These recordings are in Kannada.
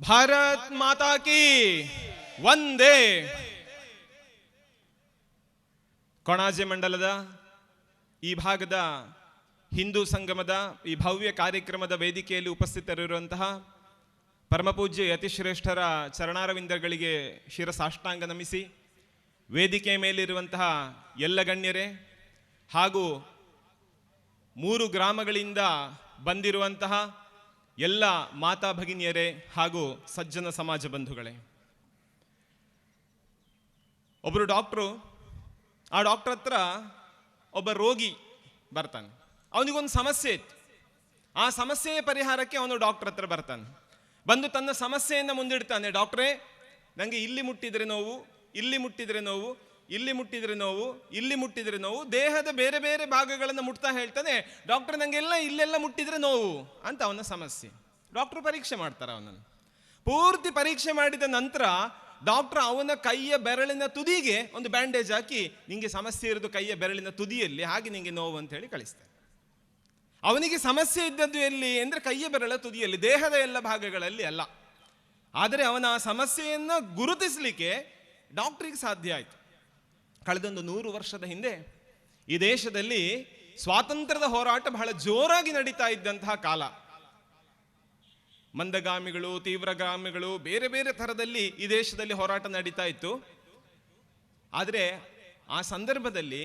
ಭಾರತ್ ಮಾತಾ ಕಿ ಒಂದೇ ಕೊಣಾಜೆ ಮಂಡಲದ ಈ ಭಾಗದ ಹಿಂದೂ ಸಂಗಮದ ಈ ಭವ್ಯ ಕಾರ್ಯಕ್ರಮದ ವೇದಿಕೆಯಲ್ಲಿ ಉಪಸ್ಥಿತರಿರುವಂತಹ ಪರಮಪೂಜ್ಯ ಯತಿಶ್ರೇಷ್ಠರ ಚರಣಾರವಿಂದಗಳಿಗೆ ಶಿರಸಾಷ್ಟಾಂಗ ನಮಿಸಿ, ವೇದಿಕೆ ಮೇಲಿರುವಂತಹ ಎಲ್ಲ ಗಣ್ಯರೇ ಹಾಗೂ ಮೂರು ಗ್ರಾಮಗಳಿಂದ ಬಂದಿರುವಂತಹ ಎಲ್ಲ ಮಾತಾ ಭಗಿನಿಯರೇ ಹಾಗೂ ಸಜ್ಜನ ಸಮಾಜ ಬಂಧುಗಳೇ. ಒಬ್ಬರು ಡಾಕ್ಟ್ರು, ಆ ಡಾಕ್ಟರ್ ಹತ್ರ ಒಬ್ಬ ರೋಗಿ ಬರ್ತಾನೆ. ಅವನಿಗೊಂದು ಸಮಸ್ಯೆ ಇತ್ತು. ಆ ಸಮಸ್ಯೆಯ ಪರಿಹಾರಕ್ಕೆ ಅವನು ಡಾಕ್ಟರ್ ಹತ್ರ ಬರ್ತಾನೆ. ಬಂದು ತನ್ನ ಸಮಸ್ಯೆಯನ್ನು ಮುಂದಿಡ್ತಾನೆ, ಡಾಕ್ಟ್ರೇ ನನಗೆ ಇಲ್ಲಿ ಮುಟ್ಟಿದ್ರೆ ನೋವು, ಇಲ್ಲಿ ಮುಟ್ಟಿದ್ರೆ ನೋವು ಇಲ್ಲಿ ಮುಟ್ಟಿದ್ರೆ ನೋವು, ಇಲ್ಲಿ ಮುಟ್ಟಿದ್ರೆ ನೋವು, ದೇಹದ ಬೇರೆ ಬೇರೆ ಭಾಗಗಳನ್ನು ಮುಟ್ತಾ ಹೇಳ್ತಾನೆ ಡಾಕ್ಟರ್ ನಂಗೆಲ್ಲ ಇಲ್ಲೆಲ್ಲ ಮುಟ್ಟಿದ್ರೆ ನೋವು ಅಂತ ಅವನ ಸಮಸ್ಯೆ. ಡಾಕ್ಟರ್ ಪರೀಕ್ಷೆ ಮಾಡ್ತಾರೆ ಅವನನ್ನು. ಪೂರ್ತಿ ಪರೀಕ್ಷೆ ಮಾಡಿದ ನಂತರ ಡಾಕ್ಟರ್ ಅವನ ಕೈಯ ಬೆರಳಿನ ತುದಿಗೆ ಒಂದು ಬ್ಯಾಂಡೇಜ್ ಹಾಕಿ ನಿಮಗೆ ಸಮಸ್ಯೆ ಇರೋದು ಕೈಯ ಬೆರಳಿನ ತುದಿಯಲ್ಲಿ, ಹಾಗೆ ನಿಮಗೆ ನೋವು ಅಂತ ಹೇಳಿ ಕಳಿಸ್ತಾರೆ ಅವನಿಗೆ ಸಮಸ್ಯೆ ಇದ್ದದ್ದು ಎಲ್ಲಿ ಅಂದರೆ ಕೈಯ ಬೆರಳ ತುದಿಯಲ್ಲಿ, ದೇಹದ ಎಲ್ಲ ಭಾಗಗಳಲ್ಲಿ ಅಲ್ಲ. ಆದರೆ ಅವನ ಆ ಸಮಸ್ಯೆಯನ್ನು ಗುರುತಿಸಲಿಕ್ಕೆ ಡಾಕ್ಟ್ರಿಗೆ ಸಾಧ್ಯ ಆಯಿತು. ಕಳೆದೊಂದು ನೂರು ವರ್ಷದ ಹಿಂದೆ ಈ ದೇಶದಲ್ಲಿ ಸ್ವಾತಂತ್ರ್ಯದ ಹೋರಾಟ ಬಹಳ ಜೋರಾಗಿ ನಡೀತಾ ಇದ್ದಂತಹ ಕಾಲ. ಮಂದಗಾಮಿಗಳು, ತೀವ್ರಗಾಮಿಗಳು ಬೇರೆ ಬೇರೆ ಥರದಲ್ಲಿ ಈ ದೇಶದಲ್ಲಿ ಹೋರಾಟ ನಡೀತಾ ಇತ್ತು. ಆದರೆ ಆ ಸಂದರ್ಭದಲ್ಲಿ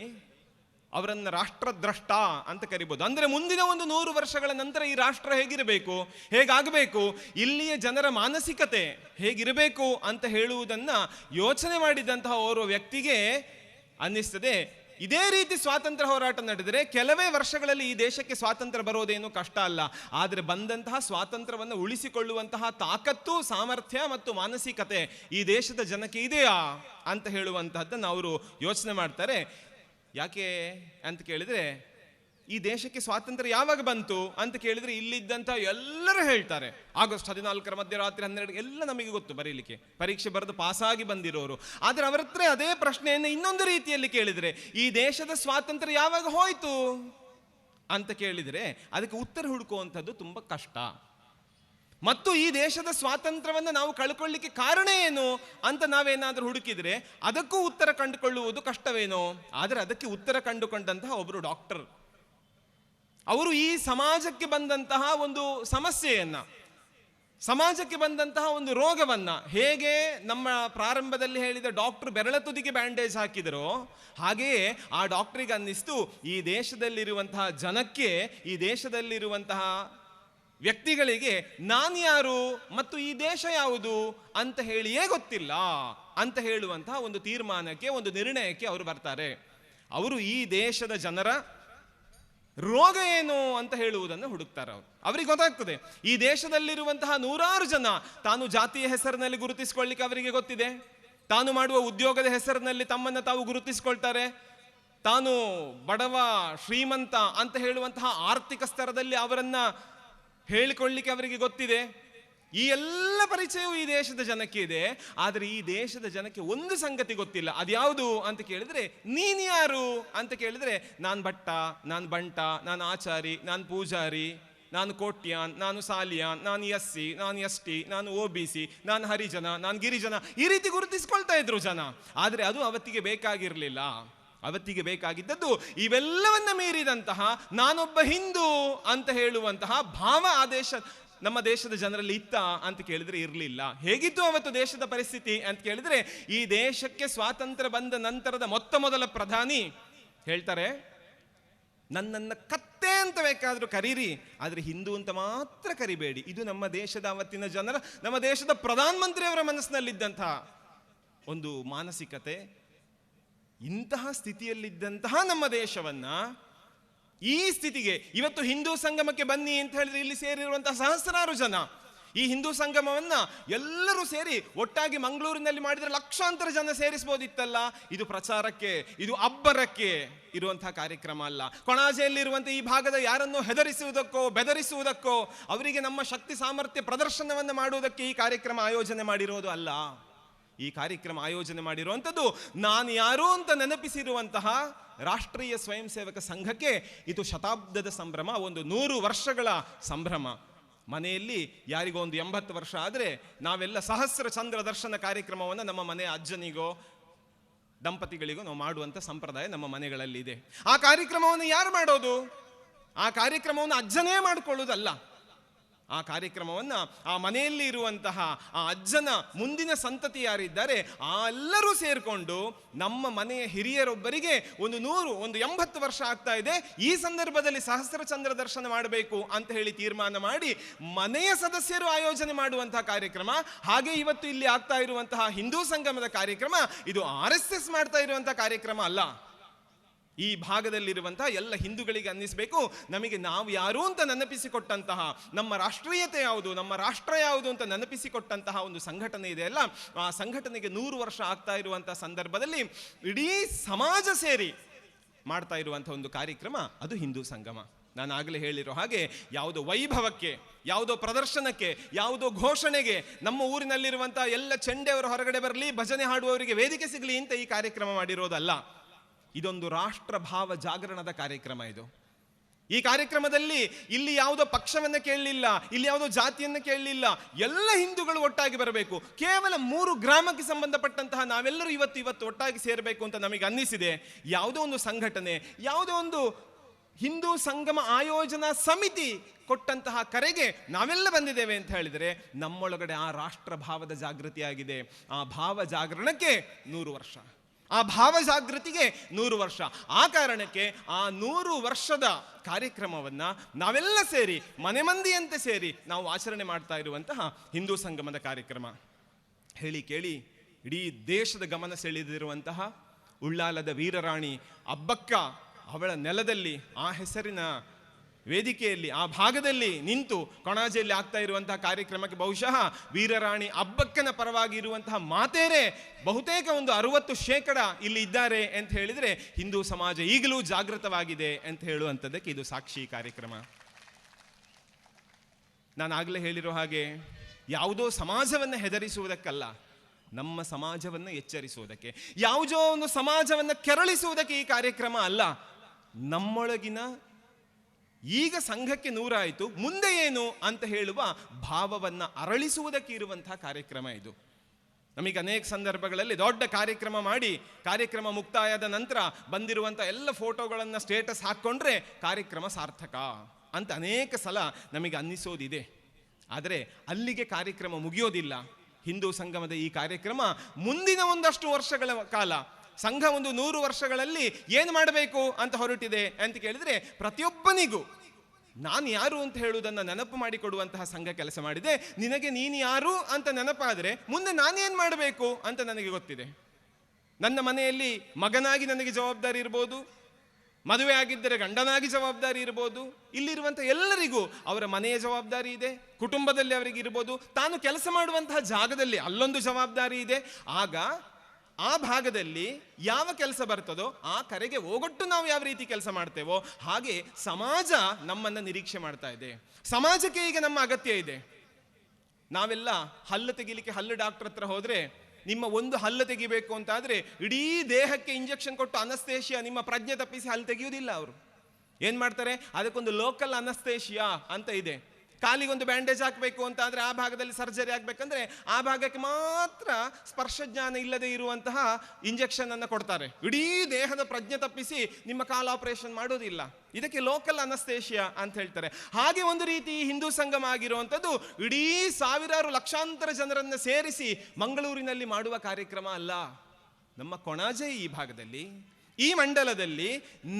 ಅವರನ್ನ ರಾಷ್ಟ್ರದ್ರಷ್ಟ ಅಂತ ಕರಿಬೋದು. ಅಂದರೆ ಮುಂದಿನ ಒಂದು ನೂರು ವರ್ಷಗಳ ನಂತರ ಈ ರಾಷ್ಟ್ರ ಹೇಗಿರಬೇಕು, ಹೇಗಾಗಬೇಕು, ಇಲ್ಲಿಯ ಜನರ ಮಾನಸಿಕತೆ ಹೇಗಿರಬೇಕು ಅಂತ ಹೇಳುವುದನ್ನ ಯೋಚನೆ ಮಾಡಿದಂತಹ ಓರ್ವ ವ್ಯಕ್ತಿಗೆ ಅನ್ನಿಸ್ತದೆ. ಇದೇ ರೀತಿ ಸ್ವಾತಂತ್ರ್ಯ ಹೋರಾಟ ನಡೆದರೆ ಕೆಲವೇ ವರ್ಷಗಳಲ್ಲಿ ಈ ದೇಶಕ್ಕೆ ಸ್ವಾತಂತ್ರ್ಯ ಬರೋದೇನು ಕಷ್ಟ ಅಲ್ಲ. ಆದರೆ ಬಂದಂತಹ ಸ್ವಾತಂತ್ರ್ಯವನ್ನು ಉಳಿಸಿಕೊಳ್ಳುವಂತಹ ತಾಕತ್ತು, ಸಾಮರ್ಥ್ಯ ಮತ್ತು ಮಾನಸಿಕತೆ ಈ ದೇಶದ ಜನಕ್ಕೆ ಇದೆಯಾ ಅಂತ ಹೇಳುವಂತಹದ್ದನ್ನು ಅವರು ಯೋಚನೆ ಮಾಡ್ತಾರೆ. ಯಾಕೆ ಅಂತ ಕೇಳಿದ್ರೆ ಈ ದೇಶಕ್ಕೆ ಸ್ವಾತಂತ್ರ್ಯ ಯಾವಾಗ ಬಂತು ಅಂತ ಕೇಳಿದ್ರೆ ಇಲ್ಲಿದ್ದಂಥ ಎಲ್ಲರೂ ಹೇಳ್ತಾರೆ. ಆಗಸ್ಟ್ ಹದಿನಾಲ್ಕರ ಮಧ್ಯರಾತ್ರಿ ಹನ್ನೆರಡು, ಎಲ್ಲ ನಮಗೆ ಗೊತ್ತು ಬರೀಲಿಕ್ಕೆ. ಪರೀಕ್ಷೆ ಬರೆದು ಪಾಸಾಗಿ ಬಂದಿರೋರು. ಆದರೆ ಅವರ ಹತ್ರ ಅದೇ ಪ್ರಶ್ನೆಯನ್ನು ಇನ್ನೊಂದು ರೀತಿಯಲ್ಲಿ ಕೇಳಿದರೆ, ಈ ದೇಶದ ಸ್ವಾತಂತ್ರ್ಯ ಯಾವಾಗ ಹೋಯಿತು? ಅಂತ ಕೇಳಿದರೆ, ಅದಕ್ಕೆ ಉತ್ತರ ಹುಡುಕುವಂಥದ್ದು ತುಂಬ ಕಷ್ಟ. ಮತ್ತು ಈ ದೇಶದ ಸ್ವಾತಂತ್ರ್ಯವನ್ನು ನಾವು ಕಳ್ಕೊಳ್ಳಿಕ್ಕೆ ಕಾರಣ ಏನು ಅಂತ ನಾವೇನಾದರೂ ಹುಡುಕಿದರೆ, ಅದಕ್ಕೂ ಉತ್ತರ ಕಂಡುಕೊಳ್ಳುವುದು ಕಷ್ಟವೇನೋ? ಆದರೆ ಅದಕ್ಕೆ ಉತ್ತರ ಕಂಡುಕೊಂಡಂತಹ ಒಬ್ಬರು ಡಾಕ್ಟರ್. ಅವರು ಈ ಸಮಾಜಕ್ಕೆ ಬಂದಂತಹ ಒಂದು ಸಮಸ್ಯೆಯನ್ನ, ಸಮಾಜಕ್ಕೆ ಬಂದಂತಹ ಒಂದು ರೋಗವನ್ನ ಹೇಗೆ ನಮ್ಮ ಪ್ರಾರಂಭದಲ್ಲಿ ಹೇಳಿದ ಡಾಕ್ಟರ್ ಬೆರಳ ತುದಿಗೆ ಬ್ಯಾಂಡೇಜ್ ಹಾಕಿದರೋ ಹಾಗೆಯೇ ಆ ಡಾಕ್ಟ್ರಿಗೆ ಅನ್ನಿಸ್ತು, ಈ ದೇಶದಲ್ಲಿರುವಂತಹ ಜನಕ್ಕೆ, ಈ ದೇಶದಲ್ಲಿರುವಂತಹ ವ್ಯಕ್ತಿಗಳಿಗೆ ನಾನು ಯಾರು ಮತ್ತು ಈ ದೇಶ ಯಾವುದು ಅಂತ ಹೇಳಿಯೇ ಗೊತ್ತಿಲ್ಲ ಅಂತ ಹೇಳುವಂತಹ ಒಂದು ತೀರ್ಮಾನಕ್ಕೆ, ಒಂದು ನಿರ್ಣಯಕ್ಕೆ ಅವರು ಬರ್ತಾರೆ. ಅವರು ಈ ದೇಶದ ಜನರ ರೋಗ ಏನು ಅಂತ ಹೇಳುವುದನ್ನು ಹುಡುಕ್ತಾರೆ ಅವರು. ಅವರಿಗೆ ಗೊತ್ತಾಗ್ತದೆ, ಈ ದೇಶದಲ್ಲಿರುವಂತಹ ನೂರಾರು ಜನ ತಾನು ಜಾತಿಯ ಹೆಸರಿನಲ್ಲಿ ಗುರುತಿಸಿಕೊಳ್ಳಿಕ್ಕೆ ಅವರಿಗೆ ಗೊತ್ತಿದೆ? ತಾನು ಮಾಡುವ ಉದ್ಯೋಗದ ಹೆಸರಿನಲ್ಲಿ ತಮ್ಮನ್ನು ತಾವು ಗುರುತಿಸಿಕೊಳ್ತಾರೆ? ತಾನು ಬಡವ, ಶ್ರೀಮಂತ ಅಂತ ಹೇಳುವಂತಹ ಆರ್ಥಿಕ ಸ್ತರದಲ್ಲಿ ಅವರನ್ನು ಹೇಳಿಕೊಳ್ಳಿಕ್ಕೆ ಅವರಿಗೆ ಗೊತ್ತಿದೆ? ಈ ಎಲ್ಲ ಪರಿಚಯವು ಈ ದೇಶದ ಜನಕ್ಕೆ ಇದೆ. ಆದರೆ ಈ ದೇಶದ ಜನಕ್ಕೆ ಒಂದು ಸಂಗತಿ ಗೊತ್ತಿಲ್ಲ. ಅದ್ಯಾವುದು ಅಂತ ಕೇಳಿದ್ರೆ, ನೀನು ಯಾರು ಅಂತ ಕೇಳಿದ್ರೆ, ನಾನು ಭಟ್ಟ, ನಾನು ಬಂಟ, ನಾನು ಆಚಾರಿ, ನಾನು ಪೂಜಾರಿ, ನಾನು ಕೋಟ್ಯಾನ್, ನಾನು ಸಾಲಿಯಾನ್, ನಾನು ಎಸ್ ಸಿ ನಾನು ಎಸ್ ಟಿ ನಾನು ಒ ಬಿ ಸಿ, ನಾನು ಹರಿಜನ, ನಾನು ಗಿರಿಜನ, ಈ ರೀತಿ ಗುರುತಿಸ್ಕೊಳ್ತಾ ಇದ್ರು ಜನ. ಆದರೆ ಅದು ಅವತ್ತಿಗೆ ಬೇಕಾಗಿರಲಿಲ್ಲ. ಅವತ್ತಿಗೆ ಬೇಕಾಗಿದ್ದದ್ದು ಇವೆಲ್ಲವನ್ನ ಮೀರಿದಂತಹ ನಾನೊಬ್ಬ ಹಿಂದೂ ಅಂತ ಹೇಳುವಂತಹ ಭಾವ ಆದೇಶ ನಮ್ಮ ದೇಶದ ಜನರಲ್ಲಿ ಇತ್ತ ಅಂತ ಕೇಳಿದ್ರೆ ಇರಲಿಲ್ಲ. ಹೇಗಿತ್ತು ಅವತ್ತು ದೇಶದ ಪರಿಸ್ಥಿತಿ ಅಂತ ಕೇಳಿದ್ರೆ, ಈ ದೇಶಕ್ಕೆ ಸ್ವಾತಂತ್ರ್ಯ ಬಂದ ನಂತರದ ಮೊತ್ತ ಮೊದಲ ಪ್ರಧಾನಿ ಹೇಳ್ತಾರೆ, ನನ್ನನ್ನು ಕತ್ತೆ ಅಂತ ಬೇಕಾದರೂ ಕರೀರಿ, ಆದರೆ ಹಿಂದೂ ಅಂತ ಮಾತ್ರ ಕರಿಬೇಡಿ. ಇದು ನಮ್ಮ ದೇಶದ ಅವತ್ತಿನ ಜನರ, ನಮ್ಮ ದೇಶದ ಪ್ರಧಾನಮಂತ್ರಿಯವರ ಮನಸ್ಸಿನಲ್ಲಿದ್ದಂತಹ ಒಂದು ಮಾನಸಿಕತೆ, ಇಂತಹ ಸ್ಥಿತಿಯಲ್ಲಿದ್ದಂತಹ ನಮ್ಮ ದೇಶವನ್ನ ಈ ಸ್ಥಿತಿಗೆ ಇವತ್ತು ಹಿಂದೂ ಸಂಗಮಕ್ಕೆ ಬನ್ನಿ ಅಂತ ಹೇಳಿದ್ರೆ ಇಲ್ಲಿ ಸೇರಿರುವಂತಹ ಸಹಸ್ರಾರು ಜನ ಈ ಹಿಂದೂ ಸಂಗಮವನ್ನ ಎಲ್ಲರೂ ಸೇರಿ ಒಟ್ಟಾಗಿ ಮಂಗಳೂರಿನಲ್ಲಿ ಮಾಡಿದರೆ ಲಕ್ಷಾಂತರ ಜನ ಸೇರಿಸಬಹುದಿತ್ತಲ್ಲ ಇದು ಪ್ರಚಾರಕ್ಕೆ, ಇದು ಅಬ್ಬರಕ್ಕೆ ಇರುವಂತಹ ಕಾರ್ಯಕ್ರಮ ಅಲ್ಲ. ಕೊಣಾಜೆಯಲ್ಲಿರುವಂತಹ ಈ ಭಾಗದ ಯಾರನ್ನು ಹೆದರಿಸುವುದಕ್ಕೋ, ಬೆದರಿಸುವುದಕ್ಕೋ, ಅವರಿಗೆ ನಮ್ಮ ಶಕ್ತಿ ಸಾಮರ್ಥ್ಯ ಪ್ರದರ್ಶನವನ್ನು ಮಾಡುವುದಕ್ಕೆ ಈ ಕಾರ್ಯಕ್ರಮ ಆಯೋಜನೆ ಮಾಡಿರೋದು ಅಲ್ಲ. ಈ ಕಾರ್ಯಕ್ರಮ ಆಯೋಜನೆ ಮಾಡಿರುವಂಥದ್ದು ನಾನು ಯಾರು ಅಂತ ನೆನಪಿಸಿರುವಂತಹ ರಾಷ್ಟ್ರೀಯ ಸ್ವಯಂ ಸೇವಕ ಸಂಘಕ್ಕೆ ಇದು ಶತಾಬ್ದದ ಸಂಭ್ರಮ, ಒಂದು ನೂರು ವರ್ಷಗಳ ಸಂಭ್ರಮ. ಮನೆಯಲ್ಲಿ ಯಾರಿಗೋ ಒಂದು ಎಂಬತ್ತು ವರ್ಷ ಆದರೆ ನಾವೆಲ್ಲ ಸಹಸ್ರ ಚಂದ್ರ ದರ್ಶನ ಕಾರ್ಯಕ್ರಮವನ್ನು ನಮ್ಮ ಮನೆಯ ಅಜ್ಜನಿಗೋ, ದಂಪತಿಗಳಿಗೂ ನಾವು ಮಾಡುವಂಥ ಸಂಪ್ರದಾಯ ನಮ್ಮ ಮನೆಗಳಲ್ಲಿ ಇದೆ ಆ ಕಾರ್ಯಕ್ರಮವನ್ನು ಯಾರು ಮಾಡೋದು? ಆ ಕಾರ್ಯಕ್ರಮವನ್ನು ಅಜ್ಜನೇ ಮಾಡಿಕೊಳ್ಳುವುದಲ್ಲ ಆ ಕಾರ್ಯಕ್ರಮವನ್ನು ಆ ಮನೆಯಲ್ಲಿ ಇರುವಂತಹ ಆ ಅಜ್ಜನ ಮುಂದಿನ ಸಂತತಿ ಯಾರಿದ್ದಾರೆ, ಆ ಎಲ್ಲರೂ ಸೇರಿಕೊಂಡು ನಮ್ಮ ಮನೆಯ ಹಿರಿಯರೊಬ್ಬರಿಗೆ ಒಂದು ನೂರು, ಒಂದು ಎಂಬತ್ತು ವರ್ಷ ಆಗ್ತಾ ಇದೆ. ಈ ಸಂದರ್ಭದಲ್ಲಿ ಸಹಸ್ರ ಚಂದ್ರ ದರ್ಶನ ಮಾಡಬೇಕು ಅಂತ ಹೇಳಿ ತೀರ್ಮಾನ ಮಾಡಿ ಮನೆಯ ಸದಸ್ಯರು ಆಯೋಜನೆ ಮಾಡುವಂತಹ ಕಾರ್ಯಕ್ರಮ, ಹಾಗೆ ಇವತ್ತು ಇಲ್ಲಿ ಆಗ್ತಾ ಇರುವಂತಹ ಹಿಂದೂ ಸಂಗಮದ ಕಾರ್ಯಕ್ರಮ, ಇದು ಆರ್ ಎಸ್ ಎಸ್ ಮಾಡ್ತಾ ಇರುವಂತಹ ಕಾರ್ಯಕ್ರಮ ಅಲ್ಲ. ಈ ಭಾಗದಲ್ಲಿರುವಂತಹ ಎಲ್ಲ ಹಿಂದೂಗಳಿಗೆ ಅನ್ನಿಸಬೇಕು, ನಮಗೆ ನಾವು ಯಾರು ಅಂತ ನೆನಪಿಸಿಕೊಟ್ಟಂತಹ, ನಮ್ಮ ರಾಷ್ಟ್ರೀಯತೆ ಯಾವುದು, ನಮ್ಮ ರಾಷ್ಟ್ರ ಯಾವುದು ಅಂತ ನೆನಪಿಸಿಕೊಟ್ಟಂತಹ ಒಂದು ಸಂಘಟನೆ ಇದೆ ಅಲ್ಲ? ಆ ಸಂಘಟನೆಗೆ ನೂರು ವರ್ಷ ಆಗ್ತಾ ಇರುವಂತಹ ಸಂದರ್ಭದಲ್ಲಿ ಇಡೀ ಸಮಾಜ ಸೇರಿ ಮಾಡ್ತಾ ಇರುವಂತಹ ಒಂದು ಕಾರ್ಯಕ್ರಮ, ಅದು ಹಿಂದೂ ಸಂಗಮ. ನಾನು ಆಗಲೇ ಹೇಳಿರೋ ಹಾಗೆ, ಯಾವುದೋ ವೈಭವಕ್ಕೆ, ಯಾವುದೋ ಪ್ರದರ್ಶನಕ್ಕೆ, ಯಾವುದೋ ಘೋಷಣೆಗೆ, ನಮ್ಮ ಊರಿನಲ್ಲಿರುವಂಥ ಎಲ್ಲ ಚೆಂಡೆಯವರು ಹೊರಗಡೆ ಬರಲಿ, ಭಜನೆ ಹಾಡುವವರಿಗೆ ವೇದಿಕೆ ಸಿಗಲಿ ಅಂತ ಈ ಕಾರ್ಯಕ್ರಮ ಮಾಡಿರೋದಲ್ಲ. ಇದೊಂದು ರಾಷ್ಟ್ರ ಭಾವ ಜಾಗರಣದ ಕಾರ್ಯಕ್ರಮ ಇದು. ಈ ಕಾರ್ಯಕ್ರಮದಲ್ಲಿ ಇಲ್ಲಿ ಯಾವುದೋ ಪಕ್ಷವನ್ನು ಕೇಳಲಿಲ್ಲ, ಇಲ್ಲಿ ಯಾವುದೋ ಜಾತಿಯನ್ನು ಕೇಳಲಿಲ್ಲ, ಎಲ್ಲ ಹಿಂದೂಗಳು ಒಟ್ಟಾಗಿ ಬರಬೇಕು. ಕೇವಲ ಮೂರು ಗ್ರಾಮಕ್ಕೆ ಸಂಬಂಧಪಟ್ಟಂತಹ ನಾವೆಲ್ಲರೂ ಇವತ್ತು ಇವತ್ತು ಒಟ್ಟಾಗಿ ಸೇರಬೇಕು ಅಂತ ನಮಗೆ ಅನ್ನಿಸಿದೆ. ಯಾವುದೋ ಒಂದು ಸಂಘಟನೆ, ಯಾವುದೋ ಒಂದು ಹಿಂದೂ ಸಂಗಮ ಆಯೋಜನಾ ಸಮಿತಿ ಕೊಟ್ಟಂತಹ ಕರೆಗೆ ನಾವೆಲ್ಲ ಬಂದಿದ್ದೇವೆ ಅಂತ ಹೇಳಿದರೆ ನಮ್ಮೊಳಗಡೆ ಆ ರಾಷ್ಟ್ರ ಭಾವದ ಜಾಗೃತಿಯಾಗಿದೆ. ಆ ಭಾವ ಜಾಗರಣಕ್ಕೆ ನೂರು ವರ್ಷ. ಆ ಭಾವ ಜಾಗೃತಿಗೆ ನೂರು ವರ್ಷ. ಆ ಕಾರಣಕ್ಕೆ ಆ ನೂರು ವರ್ಷದ ಕಾರ್ಯಕ್ರಮವನ್ನು ನಾವೆಲ್ಲ ಸೇರಿ, ಮನೆ ಮಂದಿಯಂತೆ ಸೇರಿ ನಾವು ಆಚರಣೆ ಮಾಡ್ತಾ ಇರುವಂತಹ ಹಿಂದೂ ಸಂಗಮದ ಕಾರ್ಯಕ್ರಮ. ಹೇಳಿ ಕೇಳಿ, ಇಡೀ ದೇಶದ ಗಮನ ಸೆಳೆದಿರುವಂತಹ ಉಳ್ಳಾಲದ ವೀರರಾಣಿ ಅಬ್ಬಕ್ಕ ಅವಳ ನೆಲದಲ್ಲಿ ಆ ಹೆಸರಿನ ವೇದಿಕೆಯಲ್ಲಿ, ಆ ಭಾಗದಲ್ಲಿ ನಿಂತು ಕೊಣಾಜೆಯಲ್ಲಿ ಆಗ್ತಾ ಇರುವಂತಹ ಕಾರ್ಯಕ್ರಮಕ್ಕೆ ಬಹುಶಃ ವೀರರಾಣಿ ಅಬ್ಬಕ್ಕನ ಪರವಾಗಿ ಇರುವಂತಹ ಮಾತೇರೆ ಬಹುತೇಕ ಒಂದು ಅರವತ್ತು ಶೇಕಡ ಇಲ್ಲಿ ಇದ್ದಾರೆ ಅಂತ ಹೇಳಿದರೆ ಹಿಂದೂ ಸಮಾಜ ಈಗಲೂ ಜಾಗೃತವಾಗಿದೆ ಅಂತ ಹೇಳುವಂಥದ್ದಕ್ಕೆ ಇದು ಸಾಕ್ಷಿ ಕಾರ್ಯಕ್ರಮ. ನಾನು ಆಗಲೇ ಹೇಳಿರೋ ಹಾಗೆ ಯಾವುದೋ ಸಮಾಜವನ್ನು ಹೆದರಿಸುವುದಕ್ಕಲ್ಲ, ನಮ್ಮ ಸಮಾಜವನ್ನು ಎಚ್ಚರಿಸುವುದಕ್ಕೆ, ಯಾವುದೋ ಒಂದು ಸಮಾಜವನ್ನು ಕೆರಳಿಸುವುದಕ್ಕೆ ಈ ಕಾರ್ಯಕ್ರಮ ಅಲ್ಲ, ನಮ್ಮೊಳಗಿನ ಈಗ ಸಂಘಕ್ಕೆ ನೂರಾಯಿತು, ಮುಂದೆ ಏನು ಅಂತ ಹೇಳುವ ಭಾವವನ್ನು ಅರಳಿಸುವುದಕ್ಕೆ ಇರುವಂತಹ ಕಾರ್ಯಕ್ರಮ ಇದು. ನಮಗೆ ಅನೇಕ ಸಂದರ್ಭಗಳಲ್ಲಿ ದೊಡ್ಡ ಕಾರ್ಯಕ್ರಮ ಮಾಡಿ, ಕಾರ್ಯಕ್ರಮ ಮುಕ್ತಾಯದ ನಂತರ ಬಂದಿರುವಂಥ ಎಲ್ಲ ಫೋಟೋಗಳನ್ನು ಸ್ಟೇಟಸ್ ಹಾಕ್ಕೊಂಡ್ರೆ ಕಾರ್ಯಕ್ರಮ ಸಾರ್ಥಕ ಅಂತ ಅನೇಕ ಸಲ ನಮಗೆ ಅನ್ನಿಸೋದಿದೆ. ಆದರೆ ಅಲ್ಲಿಗೆ ಕಾರ್ಯಕ್ರಮ ಮುಗಿಯೋದಿಲ್ಲ. ಹಿಂದೂ ಸಂಗಮದ ಈ ಕಾರ್ಯಕ್ರಮ ಮುಂದಿನ ಒಂದಷ್ಟು ವರ್ಷಗಳ ಕಾಲ ಸಂಘ ಒಂದು ನೂರು ವರ್ಷಗಳಲ್ಲಿ ಏನು ಮಾಡಬೇಕು ಅಂತ ಹೊರಟಿದೆ ಅಂತ ಕೇಳಿದರೆ ಪ್ರತಿಯೊಬ್ಬನಿಗೂ, ನಾನು ಯಾರು ಅಂತ ಹೇಳುವುದನ್ನು ನೆನಪು ಮಾಡಿಕೊಡುವಂತಹ ಸಂಘ ಕೆಲಸ ಮಾಡಿದೆ. ನಿನಗೆ ನೀನು ಯಾರು ಅಂತ ನೆನಪಾದರೆ ಮುಂದೆ ನಾನೇನು ಮಾಡಬೇಕು ಅಂತ ನನಗೆ ಗೊತ್ತಿದೆ. ನನ್ನ ಮನೆಯಲ್ಲಿ ಮಗನಾಗಿ ನನಗೆ ಜವಾಬ್ದಾರಿ ಇರ್ಬೋದು, ಮದುವೆ ಆಗಿದ್ದರೆ ಗಂಡನಾಗಿ ಜವಾಬ್ದಾರಿ ಇರ್ಬೋದು ಇಲ್ಲಿರುವಂಥ ಎಲ್ಲರಿಗೂ ಅವರ ಮನೆಯ ಜವಾಬ್ದಾರಿ ಇದೆ, ಕುಟುಂಬದಲ್ಲಿ ಅವರಿಗೆ ಇರ್ಬೋದು, ತಾನು ಕೆಲಸ ಮಾಡುವಂತಹ ಜಾಗದಲ್ಲಿ ಅಲ್ಲೊಂದು ಜವಾಬ್ದಾರಿ ಇದೆ. ಆಗ ಆ ಭಾಗದಲ್ಲಿ ಯಾವ ಕೆಲಸ ಬರ್ತದೋ ಆ ಕರೆಗೆ ಹೋಗೊಟ್ಟು ನಾವು ಯಾವ ರೀತಿ ಕೆಲಸ ಮಾಡ್ತೇವೋ ಹಾಗೆ ಸಮಾಜ ನಮ್ಮನ್ನು ನಿರೀಕ್ಷೆ ಮಾಡ್ತಾ ಇದೆ. ಸಮಾಜಕ್ಕೆ ಈಗ ನಮ್ಮ ಅಗತ್ಯ ಇದೆ. ನಾವೆಲ್ಲ ಹಲ್ಲು ತೆಗಿಲಿಕ್ಕೆ ಹಲ್ಲು ಡಾಕ್ಟರ್ ಹತ್ರ ಹೋದರೆ ನಿಮ್ಮ ಒಂದು ಹಲ್ಲು ತೆಗಿಬೇಕು ಅಂತಾದರೆ ಇಡೀ ದೇಹಕ್ಕೆ ಇಂಜೆಕ್ಷನ್ ಕೊಟ್ಟು ಅನಸ್ತೇಷಿಯಾ, ನಿಮ್ಮ ಪ್ರಜ್ಞೆ ತಪ್ಪಿಸಿ ಹಲ್ಲು ತೆಗೆಯುವುದಿಲ್ಲ ಅವರು. ಏನು ಮಾಡ್ತಾರೆ? ಅದಕ್ಕೊಂದು ಲೋಕಲ್ ಅನಸ್ತೇಷಿಯಾ ಅಂತ ಇದೆ. ಕಾಲಿಗೊಂದು ಬ್ಯಾಂಡೇಜ್ ಹಾಕಬೇಕು ಅಂತ ಆದರೆ ಆ ಭಾಗದಲ್ಲಿ ಸರ್ಜರಿ ಆಗಬೇಕಂದ್ರೆ ಆ ಭಾಗಕ್ಕೆ ಮಾತ್ರ ಸ್ಪರ್ಶಜ್ಞಾನ ಇಲ್ಲದೆ ಇರುವಂತಹ ಇಂಜೆಕ್ಷನ್ ಅನ್ನು ಕೊಡ್ತಾರೆ. ಇಡೀ ದೇಹದ ಪ್ರಜ್ಞೆ ತಪ್ಪಿಸಿ ನಿಮ್ಮ ಕಾಲು ಆಪರೇಷನ್ ಮಾಡೋದಿಲ್ಲ. ಇದಕ್ಕೆ ಲೋಕಲ್ ಅನಸ್ತೇಷಿಯಾ ಅಂತ ಹೇಳ್ತಾರೆ. ಹಾಗೆ ಒಂದು ರೀತಿ ಹಿಂದೂ ಸಂಗಮ ಆಗಿರುವಂಥದ್ದು ಇಡೀ ಸಾವಿರಾರು ಲಕ್ಷಾಂತರ ಜನರನ್ನು ಸೇರಿಸಿ ಮಂಗಳೂರಿನಲ್ಲಿ ಮಾಡುವ ಕಾರ್ಯಕ್ರಮ ಅಲ್ಲ. ನಮ್ಮ ಕೊಣಾಜೆ ಈ ಭಾಗದಲ್ಲಿ, ಈ ಮಂಡಲದಲ್ಲಿ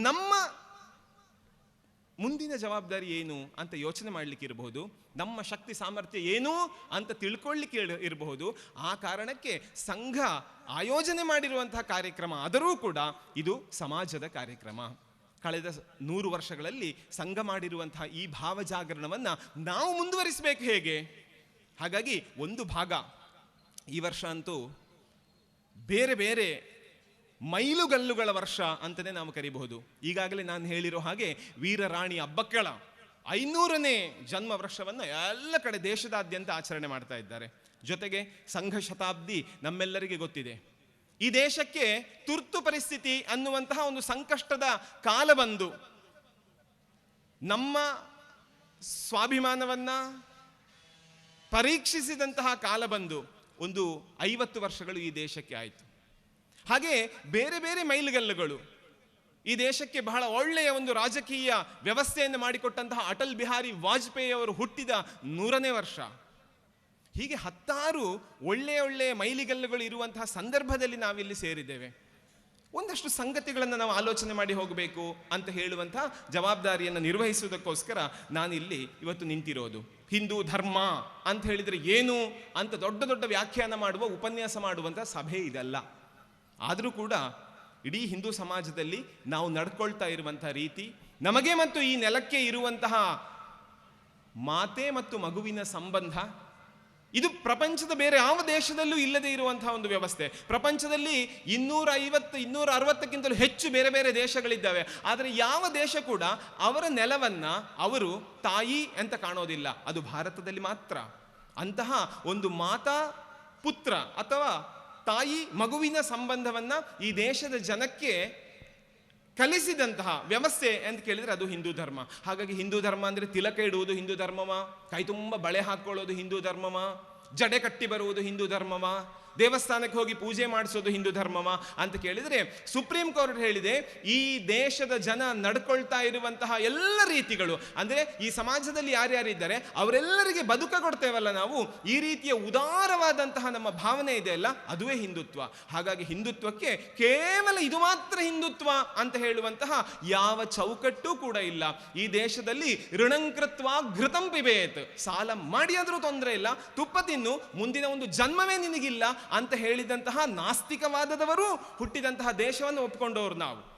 ನಮ್ಮ ಮುಂದಿನ ಜವಾಬ್ದಾರಿ ಏನು ಅಂತ ಯೋಚನೆ ಮಾಡಲಿಕ್ಕೆ ಇರಬಹುದು, ನಮ್ಮ ಶಕ್ತಿ ಸಾಮರ್ಥ್ಯ ಏನು ಅಂತ ತಿಳ್ಕೊಳ್ಳಿಕ್ಕೆ ಇರಬಹುದು, ಆ ಕಾರಣಕ್ಕೆ ಸಂಘ ಆಯೋಜನೆ ಮಾಡಿರುವಂತಹ ಕಾರ್ಯಕ್ರಮ ಆದರೂ ಕೂಡ ಇದು ಸಮಾಜದ ಕಾರ್ಯಕ್ರಮ. ಕಳೆದ ನೂರು ವರ್ಷಗಳಲ್ಲಿ ಸಂಘ ಮಾಡಿರುವಂತಹ ಈ ಭಾವ ಜಾಗರಣವನ್ನು ನಾವು ಮುಂದುವರಿಸಬೇಕು ಹೇಗೆ? ಹಾಗಾಗಿ ಒಂದು ಭಾಗ, ಈ ವರ್ಷ ಅಂತೂ ಬೇರೆ ಬೇರೆ ಮೈಲುಗಲ್ಲುಗಳ ವರ್ಷ ಅಂತಲೇ ನಾವು ಕರಿಬಹುದು. ಈಗಾಗಲೇ ನಾನು ಹೇಳಿರೋ ಹಾಗೆ ವೀರರಾಣಿ ಅಬ್ಬಕ್ಕಳ ಐನೂರನೇ ಜನ್ಮ ವರ್ಷವನ್ನು ಎಲ್ಲ ಕಡೆ ದೇಶದಾದ್ಯಂತ ಆಚರಣೆ ಮಾಡ್ತಾ ಇದ್ದಾರೆ. ಜೊತೆಗೆ ಸಂಘ ಶತಾಬ್ದಿ ನಮ್ಮೆಲ್ಲರಿಗೆ ಗೊತ್ತಿದೆ. ಈ ದೇಶಕ್ಕೆ ತುರ್ತು ಪರಿಸ್ಥಿತಿ ಅನ್ನುವಂತಹ ಒಂದು ಸಂಕಷ್ಟದ ಕಾಲ ಬಂದು ನಮ್ಮ ಸ್ವಾಭಿಮಾನವನ್ನು ಪರೀಕ್ಷಿಸಿದಂತಹ ಕಾಲ ಬಂದು ಒಂದು ಐವತ್ತು ವರ್ಷಗಳು ಈ ದೇಶಕ್ಕೆ ಆಯಿತು. ಹಾಗೆ ಬೇರೆ ಬೇರೆ ಮೈಲಿಗಲ್ಲುಗಳು ಈ ದೇಶಕ್ಕೆ ಬಹಳ ಒಳ್ಳೆಯ ಒಂದು ರಾಜಕೀಯ ವ್ಯವಸ್ಥೆಯನ್ನು ಮಾಡಿಕೊಟ್ಟಂತಹ ಅಟಲ್ ಬಿಹಾರಿ ವಾಜಪೇಯಿ ಅವರು ಹುಟ್ಟಿದ ನೂರನೇ ವರ್ಷ. ಹೀಗೆ ಹತ್ತಾರು ಒಳ್ಳೆಯ ಒಳ್ಳೆಯ ಮೈಲಿಗಲ್ಲುಗಳು ಇರುವಂತಹ ಸಂದರ್ಭದಲ್ಲಿ ನಾವಿಲ್ಲಿ ಸೇರಿದ್ದೇವೆ. ಒಂದಷ್ಟು ಸಂಗತಿಗಳನ್ನು ನಾವು ಆಲೋಚನೆ ಮಾಡಿ ಹೋಗಬೇಕು ಅಂತ ಹೇಳುವಂತಹ ಜವಾಬ್ದಾರಿಯನ್ನು ನಿರ್ವಹಿಸುವುದಕ್ಕೋಸ್ಕರ ನಾನಿಲ್ಲಿ ಇವತ್ತು ನಿಂತಿರೋದು. ಹಿಂದೂ ಧರ್ಮ ಅಂತ ಹೇಳಿದರೆ ಏನು ಅಂತ ದೊಡ್ಡ ದೊಡ್ಡ ವ್ಯಾಖ್ಯಾನ ಮಾಡುವ ಉಪನ್ಯಾಸ ಮಾಡುವಂಥ ಸಭೆ ಇದಲ್ಲ. ಆದರೂ ಕೂಡ ಇಡೀ ಹಿಂದೂ ಸಮಾಜದಲ್ಲಿ ನಾವು ನಡ್ಕೊಳ್ತಾ ಇರುವಂತಹ ರೀತಿ, ನಮಗೆ ಮತ್ತು ಈ ನೆಲಕ್ಕೆ ಇರುವಂತಹ ಮಾತೆ ಮತ್ತು ಮಗುವಿನ ಸಂಬಂಧ, ಇದು ಪ್ರಪಂಚದ ಬೇರೆ ಯಾವ ದೇಶದಲ್ಲೂ ಇಲ್ಲದೆ ಇರುವಂತಹ ಒಂದು ವ್ಯವಸ್ಥೆ. ಪ್ರಪಂಚದಲ್ಲಿ ಇನ್ನೂರ ಐವತ್ತು ಇನ್ನೂರ ಅರವತ್ತಕ್ಕಿಂತಲೂ ಹೆಚ್ಚು ಬೇರೆ ಬೇರೆ ದೇಶಗಳಿದ್ದಾವೆ. ಆದರೆ ಯಾವ ದೇಶ ಕೂಡ ಅವರ ನೆಲವನ್ನು ಅವರು ತಾಯಿ ಅಂತ ಕಾಣೋದಿಲ್ಲ. ಅದು ಭಾರತದಲ್ಲಿ ಮಾತ್ರ. ಅಂತಹ ಒಂದು ಮಾತಾ ಪುತ್ರ ಅಥವಾ ತಾಯಿ ಮಗುವಿನ ಸಂಬಂಧವನ್ನ ಈ ದೇಶದ ಜನಕ್ಕೆ ಕಲಿಸಿದಂತಹ ವ್ಯವಸ್ಥೆ ಅಂತ ಕೇಳಿದರೆ ಅದು ಹಿಂದೂ ಧರ್ಮ. ಹಾಗಾಗಿ ಹಿಂದೂ ಧರ್ಮ ಅಂದರೆ ತಿಲಕ ಇಡುವುದು ಹಿಂದೂ ಧರ್ಮವ, ಕೈ ತುಂಬ ಬಳೆ ಹಾಕ್ಕೊಳ್ಳೋದು ಹಿಂದೂ ಧರ್ಮವ, ಜಡೆ ಕಟ್ಟಿ ಬರುವುದು ಹಿಂದೂ ಧರ್ಮವ ದೇವಸ್ಥಾನಕ್ಕೆ ಹೋಗಿ ಪೂಜೆ ಮಾಡಿಸೋದು ಹಿಂದೂ ಧರ್ಮವ ಅಂತ ಕೇಳಿದರೆ ಸುಪ್ರೀಂ ಕೋರ್ಟ್ ಹೇಳಿದೆ, ಈ ದೇಶದ ಜನ ನಡ್ಕೊಳ್ತಾ ಇರುವಂತಹ ಎಲ್ಲ ರೀತಿಗಳು, ಅಂದರೆ ಈ ಸಮಾಜದಲ್ಲಿ ಯಾರ್ಯಾರಿದ್ದಾರೆ, ಅವರೆಲ್ಲರಿಗೆ ಬದುಕ ಕೊಡ್ತೇವಲ್ಲ ನಾವು, ಈ ರೀತಿಯ ಉದಾರವಾದಂತಹ ನಮ್ಮ ಭಾವನೆ ಇದೆ ಅಲ್ಲ, ಅದುವೇ ಹಿಂದುತ್ವ. ಹಾಗಾಗಿ ಹಿಂದುತ್ವಕ್ಕೆ ಕೇವಲ ಇದು ಮಾತ್ರ ಹಿಂದುತ್ವ ಅಂತ ಹೇಳುವಂತಹ ಯಾವ ಚೌಕಟ್ಟು ಕೂಡ ಇಲ್ಲ. ಈ ದೇಶದಲ್ಲಿ ಋಣಂಕೃತ್ವ ಘೃತಂ ಪಿಬೇತ್. ಸಾಲ ಮಾಡಿ ಆದರೂ ತೊಂದರೆ ಇಲ್ಲ, ತುಪ್ಪ ತಿನ್ನು, ಮುಂದಿನ ಒಂದು ಜನ್ಮವೇ ನಿನಗಿಲ್ಲ ಅಂತ ಹೇಳಿದಂತಹ ನಾಸ್ತಿಕವಾದದವರು ಹುಟ್ಟಿದಂತಹ ದೇಶವನ್ನು ಒಪ್ಪಿಕೊಂಡವರು ನಾವು.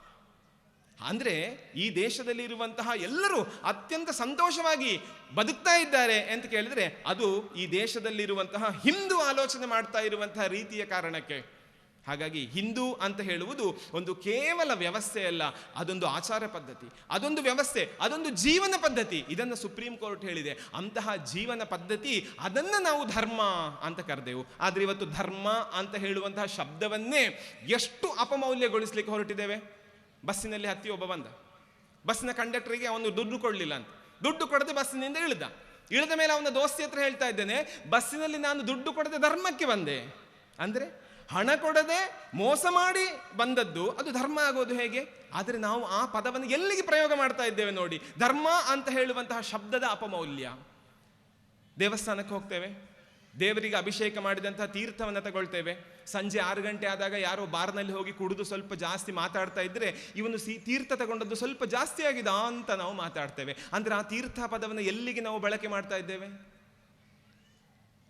ಅಂದರೆ ಈ ದೇಶದಲ್ಲಿ ಇರುವಂತಹ ಎಲ್ಲರೂ ಅತ್ಯಂತ ಸಂತೋಷವಾಗಿ ಬದುಕ್ತಾ ಇದ್ದಾರೆ ಅಂತ ಕೇಳಿದರೆ ಅದು ಈ ದೇಶದಲ್ಲಿರುವಂತಹ ಹಿಂದೂ ಆಲೋಚನೆ ಮಾಡ್ತಾ ಇರುವಂತಹ ರೀತಿಯ ಕಾರಣಕ್ಕೆ. ಹಾಗಾಗಿ ಹಿಂದೂ ಅಂತ ಹೇಳುವುದು ಒಂದು ಕೇವಲ ವ್ಯವಸ್ಥೆ ಅಲ್ಲ, ಅದೊಂದು ಆಚಾರ ಪದ್ಧತಿ, ಅದೊಂದು ವ್ಯವಸ್ಥೆ, ಅದೊಂದು ಜೀವನ ಪದ್ಧತಿ. ಇದನ್ನು ಸುಪ್ರೀಂ ಕೋರ್ಟ್ ಹೇಳಿದೆ. ಅಂತಹ ಜೀವನ ಪದ್ಧತಿ, ಅದನ್ನು ನಾವು ಧರ್ಮ ಅಂತ ಕರೆದೆವು. ಆದರೆ ಇವತ್ತು ಧರ್ಮ ಅಂತ ಹೇಳುವಂತಹ ಶಬ್ದವನ್ನೇ ಎಷ್ಟು ಅಪಮೌಲ್ಯಗೊಳಿಸ್ಲಿಕ್ಕೆ ಹೊರಟಿದ್ದೇವೆ? ಬಸ್ಸಿನಲ್ಲಿ ಹತ್ತಿ ಒಬ್ಬ ಬಂದ. ಬಸ್ಸಿನ ಕಂಡಕ್ಟರಿಗೆ ಅವನು ದುಡ್ಡು ಕೊಡಲಿಲ್ಲ ಅಂತ. ದುಡ್ಡು ಕೊಡದೆ ಬಸ್ಸಿನಿಂದ ಇಳಿದ. ಇಳಿದ ಮೇಲೆ ಅವನ ದೋಸ್ತಿ ಹತ್ರ ಹೇಳ್ತಾ ಇದ್ದೇನೆ, ಬಸ್ಸಿನಲ್ಲಿ ನಾನು ದುಡ್ಡು ಕೊಡದೆ ಧರ್ಮಕ್ಕೆ ಬಂದೆ. ಅಂದ್ರೆ ಹಣ ಕೊಡದೆ ಮೋಸ ಮಾಡಿ ಬಂದದ್ದು, ಅದು ಧರ್ಮ ಆಗೋದು ಹೇಗೆ? ಆದರೆ ನಾವು ಆ ಪದವನ್ನು ಎಲ್ಲಿಗೆ ಪ್ರಯೋಗ ಮಾಡ್ತಾ ಇದ್ದೇವೆ ನೋಡಿ. ಧರ್ಮ ಅಂತ ಹೇಳುವಂತಹ ಶಬ್ದದ ಅಪಮೌಲ್ಯ. ದೇವಸ್ಥಾನಕ್ಕೆ ಹೋಗ್ತೇವೆ. ದೇವರಿಗೆ ಅಭಿಷೇಕ ಮಾಡಿದಂತಹ ತೀರ್ಥವನ್ನು ತಗೊಳ್ತೇವೆ. ಸಂಜೆ ಆರು ಗಂಟೆ ಆದಾಗ ಯಾರೋ ಬಾರ್ನಲ್ಲಿ ಹೋಗಿ ಕುಡಿದು ಸ್ವಲ್ಪ ಜಾಸ್ತಿ ಮಾತಾಡ್ತಾ ಇದ್ರೆ ಇವನು ಸಿ, ತೀರ್ಥ ತಗೊಂಡದ್ದು ಸ್ವಲ್ಪ ಜಾಸ್ತಿ ಆಗಿದೆ ಅಂತ ನಾವು ಮಾತಾಡ್ತೇವೆ. ಅಂದ್ರೆ ಆ ತೀರ್ಥ ಪದವನ್ನು ಎಲ್ಲಿಗೆ ನಾವು ಬಳಕೆ ಮಾಡ್ತಾ ಇದ್ದೇವೆ?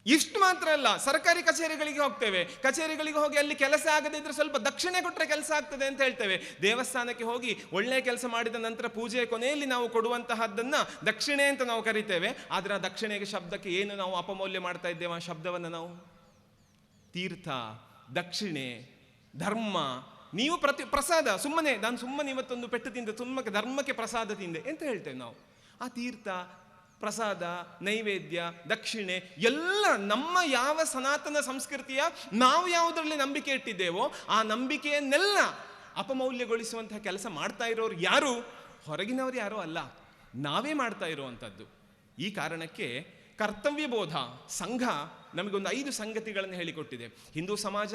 ಇಷ್ಟು ಮಾತ್ರ ಅಲ್ಲ, ಸರ್ಕಾರಿ ಕಚೇರಿಗಳಿಗೆ ಹೋಗ್ತೇವೆ. ಕಚೇರಿಗಳಿಗೆ ಹೋಗಿ ಅಲ್ಲಿ ಕೆಲಸ ಆಗದೇ ಇದ್ರೆ ಸ್ವಲ್ಪ ದಕ್ಷಿಣೆ ಕೊಟ್ಟರೆ ಕೆಲಸ ಆಗ್ತದೆ ಅಂತ ಹೇಳ್ತೇವೆ. ದೇವಸ್ಥಾನಕ್ಕೆ ಹೋಗಿ ಒಳ್ಳೆಯ ಕೆಲಸ ಮಾಡಿದ ನಂತರ ಪೂಜೆಯ ಕೊನೆಯಲ್ಲಿ ನಾವು ಕೊಡುವಂತಹದ್ದನ್ನು ದಕ್ಷಿಣೆ ಅಂತ ನಾವು ಕರಿತೇವೆ. ಆದರೆ ಆ ದಕ್ಷಿಣೆಗೆ ಶಬ್ದಕ್ಕೆ ಏನು ನಾವು ಅಪಮೌಲ್ಯ ಮಾಡ್ತಾ ಇದ್ದೇವೆ ಆ ಶಬ್ದವನ್ನು ನಾವು? ತೀರ್ಥ, ದಕ್ಷಿಣೆ, ಧರ್ಮ. ನೀವು ಪ್ರತಿ, ಪ್ರಸಾದ, ಸುಮ್ಮನೆ, ನಾನು ಸುಮ್ಮನೆ ಇವತ್ತೊಂದು ಪೆಟ್ಟು ತಿಂದೆ, ಸುಮ್ಮಕ್ಕೆ ಧರ್ಮಕ್ಕೆ ಪ್ರಸಾದ ತಿಂದೆ ಅಂತ ಹೇಳ್ತೇವೆ ನಾವು. ಆ ತೀರ್ಥ ಪ್ರಸಾದ, ನೈವೇದ್ಯ, ದಕ್ಷಿಣೆ, ಎಲ್ಲ ನಮ್ಮ ಯಾವ ಸನಾತನ ಸಂಸ್ಕೃತಿಯ ನಾವು ಯಾವುದರಲ್ಲಿ ನಂಬಿಕೆ ಇಟ್ಟಿದ್ದೇವೋ ಆ ನಂಬಿಕೆಯನ್ನೆಲ್ಲ ಅಪಮೌಲ್ಯಗೊಳಿಸುವಂತಹ ಕೆಲಸ ಮಾಡ್ತಾ ಇರೋರು ಯಾರು? ಹೊರಗಿನವರು ಯಾರು ಅಲ್ಲ. ನಾವೇ ಮಾಡ್ತಾ ಇರುವಂಥದ್ದು. ಈ ಕಾರಣಕ್ಕೆ ಕರ್ತವ್ಯ ಬೋಧ, ಸಂಘ ನಮಗೊಂದು ಐದು ಸಂಗತಿಗಳನ್ನು ಹೇಳಿಕೊಟ್ಟಿದೆ. ಹಿಂದೂ ಸಮಾಜ,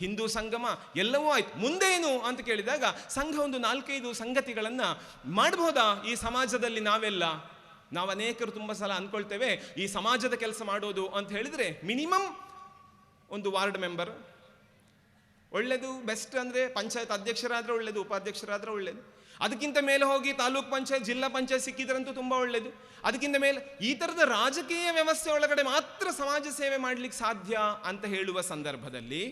ಹಿಂದೂ ಸಂಗಮ ಎಲ್ಲವೂ ಆಯ್ತು. ಮುಂದೇನು ಅಂತ ಕೇಳಿದಾಗ ಸಂಘ ಒಂದು ನಾಲ್ಕೈದು ಸಂಗತಿಗಳನ್ನು ಮಾಡ್ಬೋದಾ ಈ ಸಮಾಜದಲ್ಲಿ ನಾವೆಲ್ಲ? ನಾವು ಅನೇಕರು ತುಂಬ ಸಲ ಅಂದ್ಕೊಳ್ತೇವೆ ಈ ಸಮಾಜದ ಕೆಲಸ ಮಾಡೋದು ಅಂತ ಹೇಳಿದರೆ ಮಿನಿಮಮ್ ಒಂದು ವಾರ್ಡ್ ಮೆಂಬರ್. ಒಳ್ಳೆಯದು ಬೆಸ್ಟ್ ಅಂದರೆ ಪಂಚಾಯತ್ ಅಧ್ಯಕ್ಷರಾದರೆ ಒಳ್ಳೆಯದು ಉಪಾಧ್ಯಕ್ಷರಾದರೆ ಒಳ್ಳೆಯದು ಅದಕ್ಕಿಂತ ಮೇಲೆ ಹೋಗಿ ತಾಲೂಕ್ ಪಂಚಾಯತ್, ಜಿಲ್ಲಾ ಪಂಚಾಯತ್ ಸಿಕ್ಕಿದ್ರಂತೂ ತುಂಬ ಒಳ್ಳೆಯದು ಅದಕ್ಕಿಂತ ಮೇಲೆ ಈ ಥರದ ರಾಜಕೀಯ ವ್ಯವಸ್ಥೆ ಒಳಗಡೆ ಮಾತ್ರ ಸಮಾಜ ಸೇವೆ ಮಾಡಲಿಕ್ಕೆ ಸಾಧ್ಯ ಅಂತ ಹೇಳುವ ಸಂದರ್ಭದಲ್ಲಿ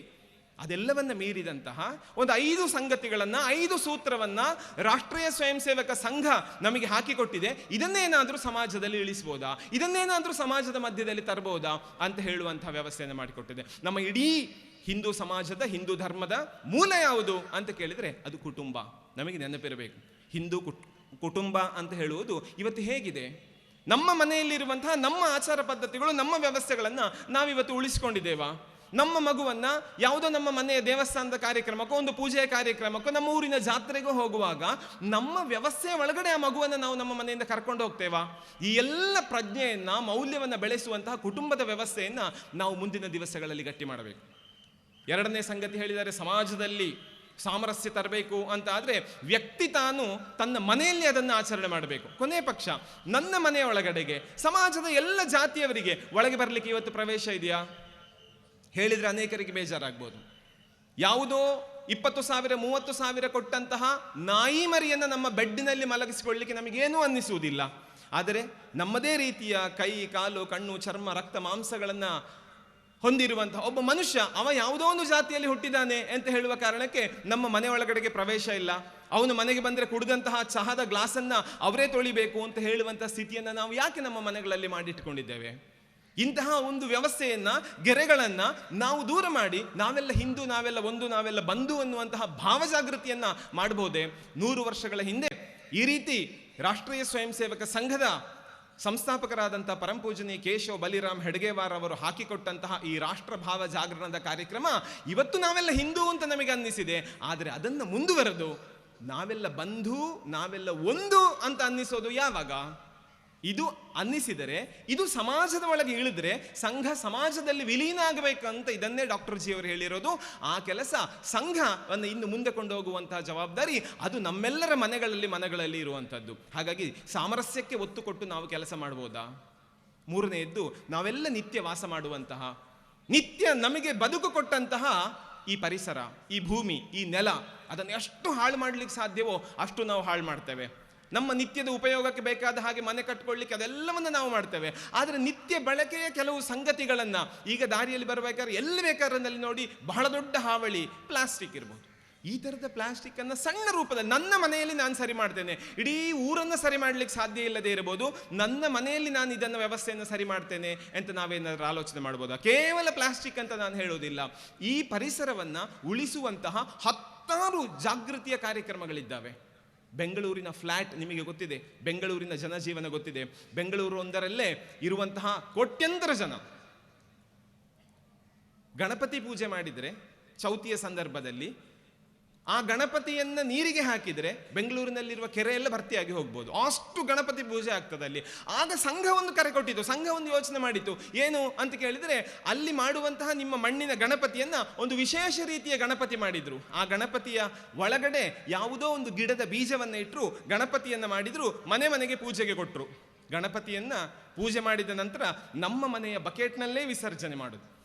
ಅದೆಲ್ಲವನ್ನ ಮೀರಿದಂತಹ ಒಂದು ಐದು ಸಂಗತಿಗಳನ್ನ, ಐದು ಸೂತ್ರವನ್ನ ರಾಷ್ಟ್ರೀಯ ಸ್ವಯಂ ಸೇವಕ ಸಂಘ ನಮಗೆ ಹಾಕಿಕೊಟ್ಟಿದೆ. ಇದನ್ನೇನಾದರೂ ಸಮಾಜದಲ್ಲಿ ಇಳಿಸ್ಬೋದಾ? ಇದನ್ನೇನಾದರೂ ಸಮಾಜದ ಮಧ್ಯದಲ್ಲಿ ತರಬಹುದಾ ಅಂತ ಹೇಳುವಂಥ ವ್ಯವಸ್ಥೆಯನ್ನು ಮಾಡಿಕೊಟ್ಟಿದೆ. ನಮ್ಮ ಇಡೀ ಹಿಂದೂ ಸಮಾಜದ, ಹಿಂದೂ ಧರ್ಮದ ಮೂಲ ಯಾವುದು ಅಂತ ಕೇಳಿದರೆ ಅದು ಕುಟುಂಬ. ನಮಗೆ ನೆನಪಿರಬೇಕು. ಹಿಂದೂ ಕುಟ್, ಕುಟುಂಬ ಅಂತ ಹೇಳುವುದು ಇವತ್ತು ಹೇಗಿದೆ? ನಮ್ಮ ಮನೆಯಲ್ಲಿರುವಂತಹ ನಮ್ಮ ಆಚಾರ ಪದ್ಧತಿಗಳು, ನಮ್ಮ ವ್ಯವಸ್ಥೆಗಳನ್ನು ನಾವಿವತ್ತು ಉಳಿಸ್ಕೊಂಡಿದ್ದೇವಾ? ನಮ್ಮ ಮಗುವನ್ನ ಯಾವುದೋ ನಮ್ಮ ಮನೆಯ ದೇವಸ್ಥಾನದ ಕಾರ್ಯಕ್ರಮಕ್ಕೋ, ಒಂದು ಪೂಜೆಯ ಕಾರ್ಯಕ್ರಮಕ್ಕೋ, ನಮ್ಮ ಊರಿನ ಜಾತ್ರೆಗೂ ಹೋಗುವಾಗ ನಮ್ಮ ವ್ಯವಸ್ಥೆಯ ಒಳಗಡೆ ಆ ಮಗುವನ್ನು ನಾವು ನಮ್ಮ ಮನೆಯಿಂದ ಕರ್ಕೊಂಡು ಹೋಗ್ತೇವಾ? ಈ ಎಲ್ಲ ಪ್ರಜ್ಞೆಯನ್ನ, ಮೌಲ್ಯವನ್ನು ಬೆಳೆಸುವಂತಹ ಕುಟುಂಬದ ವ್ಯವಸ್ಥೆಯನ್ನ ನಾವು ಮುಂದಿನ ದಿವಸಗಳಲ್ಲಿ ಗಟ್ಟಿ ಮಾಡಬೇಕು. ಎರಡನೇ ಸಂಗತಿ ಹೇಳಿದರೆ ಸಮಾಜದಲ್ಲಿ ಸಾಮರಸ್ಯ ತರಬೇಕು ಅಂತ ಆದರೆ ವ್ಯಕ್ತಿ ತಾನು ತನ್ನ ಮನೆಯಲ್ಲಿ ಅದನ್ನು ಆಚರಣೆ ಮಾಡಬೇಕು. ಕೊನೆ ಪಕ್ಷ, ನನ್ನ ಮನೆಯ ಒಳಗಡೆಗೆ, ಸಮಾಜದ ಎಲ್ಲ ಜಾತಿಯವರಿಗೆ ಒಳಗೆ ಬರಲಿಕ್ಕೆ ಇವತ್ತು ಪ್ರವೇಶ ಇದೆಯಾ? ಹೇಳಿದರೆ ಅನೇಕರಿಗೆ ಬೇಜಾರಾಗ್ಬೋದು. ಯಾವುದೋ ಇಪ್ಪತ್ತು ಸಾವಿರ, ಮೂವತ್ತು ಸಾವಿರ ಕೊಟ್ಟಂತಹ ನಾಯಿ ಮರಿಯನ್ನು ನಮ್ಮ ಬೆಡ್ಡಿನಲ್ಲಿ ಮಲಗಿಸಿಕೊಳ್ಳಿಕ್ಕೆ ನಮಗೇನೂ ಅನ್ನಿಸುವುದಿಲ್ಲ. ಆದರೆ ನಮ್ಮದೇ ರೀತಿಯ ಕೈ, ಕಾಲು, ಕಣ್ಣು, ಚರ್ಮ, ರಕ್ತ, ಮಾಂಸಗಳನ್ನು ಹೊಂದಿರುವಂತಹ ಒಬ್ಬ ಮನುಷ್ಯ, ಅವ ಯಾವುದೋ ಒಂದು ಜಾತಿಯಲ್ಲಿ ಹುಟ್ಟಿದ್ದಾನೆ ಅಂತ ಹೇಳುವ ಕಾರಣಕ್ಕೆ ನಮ್ಮ ಮನೆ ಒಳಗಡೆಗೆ ಪ್ರವೇಶ ಇಲ್ಲ. ಅವನು ಮನೆಗೆ ಬಂದರೆ ಕುಡಿದಂತಹ ಚಹಾದ ಗ್ಲಾಸನ್ನು ಅವರೇ ತೊಳಿಬೇಕು ಅಂತ ಹೇಳುವಂಥ ಸ್ಥಿತಿಯನ್ನು ನಾವು ಯಾಕೆ ನಮ್ಮ ಮನೆಗಳಲ್ಲಿ ಮಾಡಿಟ್ಟುಕೊಂಡಿದ್ದೇವೆ ಇಂತಹ ಒಂದು ವ್ಯವಸ್ಥೆಯನ್ನು, ಗೆರೆಗಳನ್ನು ನಾವು ದೂರ ಮಾಡಿ, ನಾವೆಲ್ಲ ಹಿಂದೂ, ನಾವೆಲ್ಲ ಒಂದು, ನಾವೆಲ್ಲ ಬಂಧು ಅನ್ನುವಂತಹ ಭಾವಜಾಗೃತಿಯನ್ನು ಮಾಡಬಹುದೇ ನೂರು ವರ್ಷಗಳ ಹಿಂದೆ ಈ ರೀತಿ ರಾಷ್ಟ್ರೀಯ ಸ್ವಯಂ ಸೇವಕ ಸಂಘದ ಸಂಸ್ಥಾಪಕರಾದಂಥ ಪರಂಪೂಜನಿ ಕೇಶವ ಬಲಿರಾಮ್ ಹೆಡ್ಗೇವಾರ್ ಅವರು ಹಾಕಿಕೊಟ್ಟಂತಹ ಈ ರಾಷ್ಟ್ರ ಭಾವ ಜಾಗರಣದ ಕಾರ್ಯಕ್ರಮ ಇವತ್ತು ನಾವೆಲ್ಲ ಹಿಂದೂ ಅಂತ ನಮಗೆ ಅನ್ನಿಸಿದೆ. ಆದರೆ ಅದನ್ನು ಮುಂದುವರೆದು ನಾವೆಲ್ಲ ಬಂಧು, ನಾವೆಲ್ಲ ಒಂದು ಅಂತ ಅನ್ನಿಸೋದು ಯಾವಾಗ? ಇದು ಅನ್ನಿಸಿದರೆ, ಇದು ಸಮಾಜದ ಒಳಗೆ ಇಳಿದ್ರೆ ಸಂಘ ಸಮಾಜದಲ್ಲಿ ವಿಲೀನ ಆಗಬೇಕಂತ ಇದನ್ನೇ ಡಾಕ್ಟರ್ ಜಿ ಅವರು ಹೇಳಿರೋದು. ಆ ಕೆಲಸ ಸಂಘವನ್ನು ಇನ್ನು ಮುಂದೆ ಕೊಂಡೋಗುವಂತಹ ಜವಾಬ್ದಾರಿ ಅದು ನಮ್ಮೆಲ್ಲರ ಮನೆಗಳಲ್ಲಿ ಮನೆಗಳಲ್ಲಿ ಇರುವಂಥದ್ದು. ಹಾಗಾಗಿ ಸಾಮರಸ್ಯಕ್ಕೆ ಒತ್ತು ಕೊಟ್ಟು ನಾವು ಕೆಲಸ ಮಾಡ್ಬೋದಾ? ಮೂರನೆಯದ್ದು, ನಾವೆಲ್ಲ ನಿತ್ಯ ವಾಸ ಮಾಡುವಂತಹ, ನಿತ್ಯ ನಮಗೆ ಬದುಕು ಕೊಟ್ಟಂತಹ ಈ ಪರಿಸರ, ಈ ಭೂಮಿ, ಈ ನೆಲ, ಅದನ್ನು ಎಷ್ಟು ಹಾಳು ಮಾಡ್ಲಿಕ್ಕೆ ಸಾಧ್ಯವೋ ಅಷ್ಟು ನಾವು ಹಾಳು ಮಾಡ್ತೇವೆ. ನಮ್ಮ ನಿತ್ಯದ ಉಪಯೋಗಕ್ಕೆ ಬೇಕಾದ ಹಾಗೆ ಮನೆ ಕಟ್ಕೊಳ್ಳಿಕ್ಕೆ ಅದೆಲ್ಲವನ್ನು ನಾವು ಮಾಡ್ತೇವೆ. ಆದರೆ ನಿತ್ಯ ಬಳಕೆಯ ಕೆಲವು ಸಂಗತಿಗಳನ್ನು ಈಗ ದಾರಿಯಲ್ಲಿ ಬರಬೇಕಾದ್ರೆ ಎಲ್ಲಿ ಬೇಕಾದ್ರಲ್ಲಿ ನೋಡಿ ಬಹಳ ದೊಡ್ಡ ಹಾವಳಿ, ಪ್ಲಾಸ್ಟಿಕ್ ಇರ್ಬೋದು. ಈ ಥರದ ಪ್ಲಾಸ್ಟಿಕ್ಕನ್ನು ಸಣ್ಣ ರೂಪದಲ್ಲಿ ನನ್ನ ಮನೆಯಲ್ಲಿ ನಾನು ಸರಿ ಮಾಡ್ತೇನೆ. ಇಡೀ ಊರನ್ನು ಸರಿ ಮಾಡ್ಲಿಕ್ಕೆ ಸಾಧ್ಯ ಇಲ್ಲದೆ ಇರಬಹುದು ನನ್ನ ಮನೆಯಲ್ಲಿ ನಾನು ಇದನ್ನು ವ್ಯವಸ್ಥೆಯನ್ನು ಸರಿ ಮಾಡ್ತೇನೆ ಅಂತ ನಾವೇನಾದರೂ ಆಲೋಚನೆ ಮಾಡ್ಬೋದಾ? ಕೇವಲ ಪ್ಲಾಸ್ಟಿಕ್ ಅಂತ ನಾನು ಹೇಳೋದಿಲ್ಲ ಈ ಪರಿಸರವನ್ನು ಉಳಿಸುವಂತಹ ಹತ್ತಾರು ಜಾಗೃತಿಯ ಕಾರ್ಯಕ್ರಮಗಳಿದ್ದಾವೆ. ಬೆಂಗಳೂರಿನ ಫ್ಲ್ಯಾಟ್ ನಿಮಗೆ ಗೊತ್ತಿದೆ. ಬೆಂಗಳೂರಿನ ಜನಜೀವನ ಗೊತ್ತಿದೆ. ಬೆಂಗಳೂರು ಒಂದರಲ್ಲೇ ಇರುವಂತಹ ಕೋಟ್ಯಂತರ ಜನ. ಗಣಪತಿ ಪೂಜೆ ಮಾಡಿದರೆ, ಚೌತಿಯ ಸಂದರ್ಭದಲ್ಲಿ ಆ ಗಣಪತಿಯನ್ನು ನೀರಿಗೆ ಹಾಕಿದರೆ ಬೆಂಗಳೂರಿನಲ್ಲಿರುವ ಕೆರೆ ಎಲ್ಲ ಭರ್ತಿಯಾಗಿ ಹೋಗ್ಬೋದು. ಅಷ್ಟು ಗಣಪತಿ ಪೂಜೆ ಆಗ್ತದೆ ಅಲ್ಲಿ. ಆಗ ಸಂಘ ಒಂದು ಕರೆ ಕೊಟ್ಟಿತು ಸಂಘ ಒಂದು ಯೋಚನೆ ಮಾಡಿತು. ಏನು ಅಂತ ಕೇಳಿದರೆ ಅಲ್ಲಿ ಮಾಡುವಂತಹ ನಿಮ್ಮ ಮಣ್ಣಿನ ಗಣಪತಿಯನ್ನ ಒಂದು ವಿಶೇಷ ರೀತಿಯ ಗಣಪತಿ ಮಾಡಿದರು. ಆ ಗಣಪತಿಯ ಒಳಗಡೆ ಯಾವುದೋ ಒಂದು ಗಿಡದ ಬೀಜವನ್ನ ಇಟ್ಟರು ಗಣಪತಿಯನ್ನು ಮಾಡಿದರು, ಮನೆ ಮನೆಗೆ ಪೂಜೆಗೆ ಕೊಟ್ಟರು ಗಣಪತಿಯನ್ನ ಪೂಜೆ ಮಾಡಿದ ನಂತರ ನಮ್ಮ ಮನೆಯ ಬಕೆಟ್ನಲ್ಲೇ ವಿಸರ್ಜನೆ ಮಾಡುದು.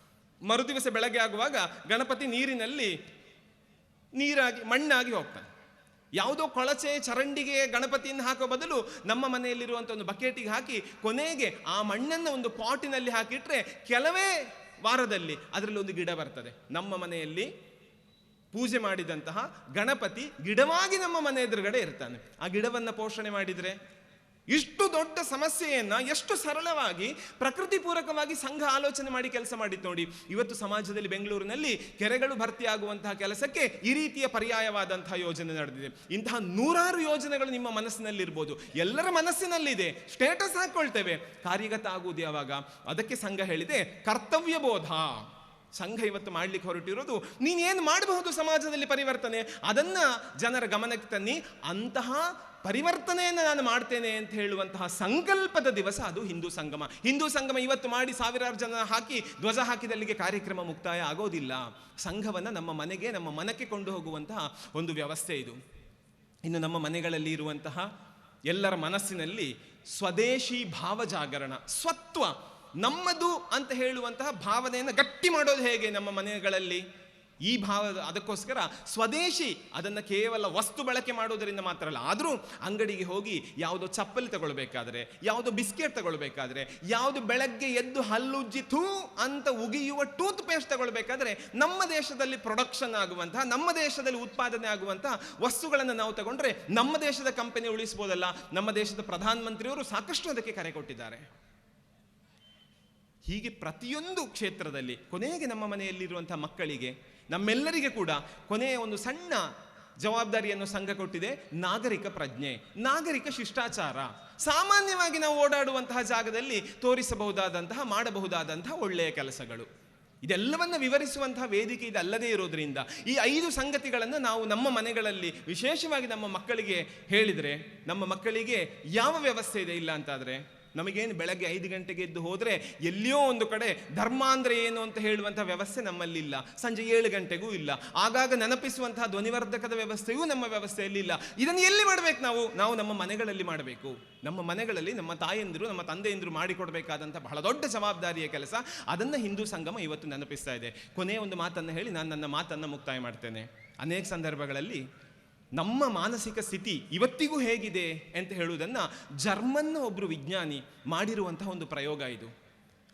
ಮರುದಿವಸ ಬೆಳಗ್ಗೆ ಆಗುವಾಗ ಗಣಪತಿ ನೀರಿನಲ್ಲಿ ನೀರಾಗಿ, ಮಣ್ಣಾಗಿ ಹೋಗ್ತಾನೆ. ಯಾವುದೋ ಕೊಳಚೆ ಚರಂಡಿಗೆ ಗಣಪತಿಯನ್ನು ಹಾಕೋ ಬದಲು ನಮ್ಮ ಮನೆಯಲ್ಲಿರುವಂಥ ಒಂದು ಬಕೆಟಿಗೆ ಹಾಕಿ ಕೊನೆಗೆ ಆ ಮಣ್ಣನ್ನು ಒಂದು ಪಾಟಿನಲ್ಲಿ ಹಾಕಿಟ್ರೆ ಕೆಲವೇ ವಾರದಲ್ಲಿ ಅದರಲ್ಲಿ ಒಂದು ಗಿಡ ಬರ್ತದೆ. ನಮ್ಮ ಮನೆಯಲ್ಲಿ ಪೂಜೆ ಮಾಡಿದಂತಹ ಗಣಪತಿ ಗಿಡವಾಗಿ ನಮ್ಮ ಮನೆ ಎದುರುಗಡೆ ಇರ್ತಾನೆ. ಆ ಗಿಡವನ್ನು ಪೋಷಣೆ ಮಾಡಿದರೆ ಇಷ್ಟು ದೊಡ್ಡ ಸಮಸ್ಯೆಯನ್ನು ಎಷ್ಟು ಸರಳವಾಗಿ ಪ್ರಕೃತಿ ಪೂರಕವಾಗಿ ಸಂಘ ಆಲೋಚನೆ ಮಾಡಿ ಕೆಲಸ ಮಾಡಿತ್ತು ನೋಡಿ. ಇವತ್ತು ಸಮಾಜದಲ್ಲಿ ಬೆಂಗಳೂರಿನಲ್ಲಿ ಕೆರೆಗಳು ಭರ್ತಿಯಾಗುವಂತಹ ಕೆಲಸಕ್ಕೆ ಈ ರೀತಿಯ ಪರ್ಯಾಯವಾದಂತಹ ಯೋಜನೆ ನಡೆದಿದೆ. ಇಂತಹ ನೂರಾರು ಯೋಜನೆಗಳು ನಿಮ್ಮ ಮನಸ್ಸಿನಲ್ಲಿರ್ಬೋದು. ಎಲ್ಲರ ಮನಸ್ಸಿನಲ್ಲಿದೆ. ಸ್ಟೇಟಸ್ ಹಾಕ್ಕೊಳ್ತೇವೆ ಕಾರ್ಯಗತ ಆಗುವುದು ಯಾವಾಗ? ಅದಕ್ಕೆ ಸಂಘ ಹೇಳಿದೆ ಕರ್ತವ್ಯ ಬೋಧ ಸಂಘ ಇವತ್ತು ಮಾಡ್ಲಿಕ್ಕೆ ಹೊರಟಿರೋದು. ನೀನೇನು ಮಾಡಬಹುದು ಸಮಾಜದಲ್ಲಿ ಪರಿವರ್ತನೆ? ಅದನ್ನು ಜನರ ಗಮನಕ್ಕೆ ತನ್ನಿ, ಅಂತಹ ಪರಿವರ್ತನೆಯನ್ನು ನಾನು ಮಾಡ್ತೇನೆ ಅಂತ ಹೇಳುವಂತಹ ಸಂಕಲ್ಪದ ದಿವಸ ಅದು ಹಿಂದೂ ಸಂಗಮ. ಹಿಂದೂ ಸಂಗಮ ಇವತ್ತು ಮಾಡಿ ಸಾವಿರಾರು ಜನ ಹಾಕಿ ಧ್ವಜ ಹಾಕಿದಲ್ಲಿಗೆ ಕಾರ್ಯಕ್ರಮ ಮುಕ್ತಾಯ ಆಗೋದಿಲ್ಲ. ಸಂಘವನ್ನು ನಮ್ಮ ಮನೆಗೆ, ನಮ್ಮ ಮನಕ್ಕೆ ಕೊಂಡು ಹೋಗುವಂತಹ ಒಂದು ವ್ಯವಸ್ಥೆ ಇದು. ಇನ್ನು ನಮ್ಮ ಮನೆಗಳಲ್ಲಿ ಇರುವಂತಹ ಎಲ್ಲರ ಮನಸ್ಸಿನಲ್ಲಿ ಸ್ವದೇಶಿ ಭಾವಜಾಗರಣ, ಸ್ವತ್ವ ನಮ್ಮದು ಅಂತ ಹೇಳುವಂತಹ ಭಾವನೆಯನ್ನು ಗಟ್ಟಿ ಮಾಡೋದು ಹೇಗೆ ನಮ್ಮ ಮನೆಗಳಲ್ಲಿ? ಈ ಭಾವ ಅದಕ್ಕೋಸ್ಕರ ಸ್ವದೇಶಿ ಅದನ್ನು ಕೇವಲ ವಸ್ತು ಬಳಕೆ ಮಾಡೋದರಿಂದ ಮಾತ್ರ ಅಲ್ಲ. ಆದರೂ ಅಂಗಡಿಗೆ ಹೋಗಿ ಯಾವುದೋ ಚಪ್ಪಲಿ ತಗೊಳ್ಬೇಕಾದ್ರೆ, ಯಾವುದೋ ಬಿಸ್ಕೆಟ್ ತಗೊಳ್ಬೇಕಾದ್ರೆ, ಯಾವುದು ಬೆಳಗ್ಗೆ ಎದ್ದು ಹಲ್ಲುಜ್ಜಿ ಥೂ ಅಂತ ಉಗಿಯುವ ಟೂತ್ ಪೇಸ್ಟ್ ತಗೊಳ್ಬೇಕಾದ್ರೆ ನಮ್ಮ ದೇಶದಲ್ಲಿ ಪ್ರೊಡಕ್ಷನ್ ಆಗುವಂತಹ, ನಮ್ಮ ದೇಶದಲ್ಲಿ ಉತ್ಪಾದನೆ ಆಗುವಂತಹ ವಸ್ತುಗಳನ್ನು ನಾವು ತಗೊಂಡ್ರೆ ನಮ್ಮ ದೇಶದ ಕಂಪನಿ ಉಳಿಸ್ಬೋದಲ್ಲ? ನಮ್ಮ ದೇಶದ ಪ್ರಧಾನಮಂತ್ರಿಯವರು ಸಾಕಷ್ಟು ಅದಕ್ಕೆ ಕರೆ ಕೊಟ್ಟಿದ್ದಾರೆ. ಹೀಗೆ ಪ್ರತಿಯೊಂದು ಕ್ಷೇತ್ರದಲ್ಲಿ ಕೊನೆಗೆ ನಮ್ಮ ಮನೆಯಲ್ಲಿರುವಂಥ ಮಕ್ಕಳಿಗೆ, ನಮ್ಮೆಲ್ಲರಿಗೆ ಕೂಡ ಕೊನೆಯ ಒಂದು ಸಣ್ಣ ಜವಾಬ್ದಾರಿಯನ್ನು ಸಂಘ ಕೊಟ್ಟಿದೆ, ನಾಗರಿಕ ಪ್ರಜ್ಞೆ, ನಾಗರಿಕ ಶಿಷ್ಟಾಚಾರ. ಸಾಮಾನ್ಯವಾಗಿ ನಾವು ಓಡಾಡುವಂತಹ ಜಾಗದಲ್ಲಿ ತೋರಿಸಬಹುದಾದಂತಹ, ಮಾಡಬಹುದಾದಂತಹ ಒಳ್ಳೆಯ ಕೆಲಸಗಳು. ಇದೆಲ್ಲವನ್ನು ವಿವರಿಸುವಂತಹ ವೇದಿಕೆ ಇದಲ್ಲದೇ ಇರೋದ್ರಿಂದ ಈ ಐದು ಸಂಗತಿಗಳನ್ನು ನಾವು ನಮ್ಮ ಮನೆಗಳಲ್ಲಿ ವಿಶೇಷವಾಗಿ ನಮ್ಮ ಮಕ್ಕಳಿಗೆ ಹೇಳಿದರೆ, ನಮ್ಮ ಮಕ್ಕಳಿಗೆ ಯಾವ ವ್ಯವಸ್ಥೆ ಇದೆ ಇಲ್ಲ ಅಂತಾದರೆ ನಮಗೇನು ಬೆಳಗ್ಗೆ ಐದು ಗಂಟೆಗೆ ಎದ್ದು ಹೋದರೆ ಎಲ್ಲಿಯೋ ಒಂದು ಕಡೆ ಧರ್ಮ ಅಂದರೆ ಏನು ಅಂತ ಹೇಳುವಂಥ ವ್ಯವಸ್ಥೆ ನಮ್ಮಲ್ಲಿಲ್ಲ. ಸಂಜೆ ಏಳು ಗಂಟೆಗೂ ಇಲ್ಲ. ಆಗಾಗ ನೆನಪಿಸುವಂತಹ ಧ್ವನಿವರ್ಧಕದ ವ್ಯವಸ್ಥೆಯೂ ನಮ್ಮ ವ್ಯವಸ್ಥೆಯಲ್ಲಿ ಇಲ್ಲ. ಇದನ್ನು ಎಲ್ಲಿ ಮಾಡಬೇಕು ನಾವು? ನಾವು ನಮ್ಮ ಮನೆಗಳಲ್ಲಿ ಮಾಡಬೇಕು. ನಮ್ಮ ಮನೆಗಳಲ್ಲಿ ನಮ್ಮ ತಾಯಂದಿರು, ನಮ್ಮ ತಂದೆಯಂದಿರು ಮಾಡಿಕೊಡಬೇಕಾದಂಥ ಬಹಳ ದೊಡ್ಡ ಜವಾಬ್ದಾರಿಯ ಕೆಲಸ. ಅದನ್ನು ಹಿಂದೂ ಸಂಗಮ ಇವತ್ತು ನೆನಪಿಸ್ತಾ ಇದೆ. ಕೊನೆಯ ಒಂದು ಮಾತನ್ನು ಹೇಳಿ ನಾನು ನನ್ನ ಮಾತನ್ನು ಮುಕ್ತಾಯ ಮಾಡ್ತೇನೆ. ಅನೇಕ ಸಂದರ್ಭಗಳಲ್ಲಿ ನಮ್ಮ ಮಾನಸಿಕ ಸ್ಥಿತಿ ಇವತ್ತಿಗೂ ಹೇಗಿದೆ ಅಂತ ಹೇಳುವುದನ್ನು ಜರ್ಮನ್ ಒಬ್ಬರು ವಿಜ್ಞಾನಿ ಮಾಡಿರುವಂತಹ ಒಂದು ಪ್ರಯೋಗ ಇದು.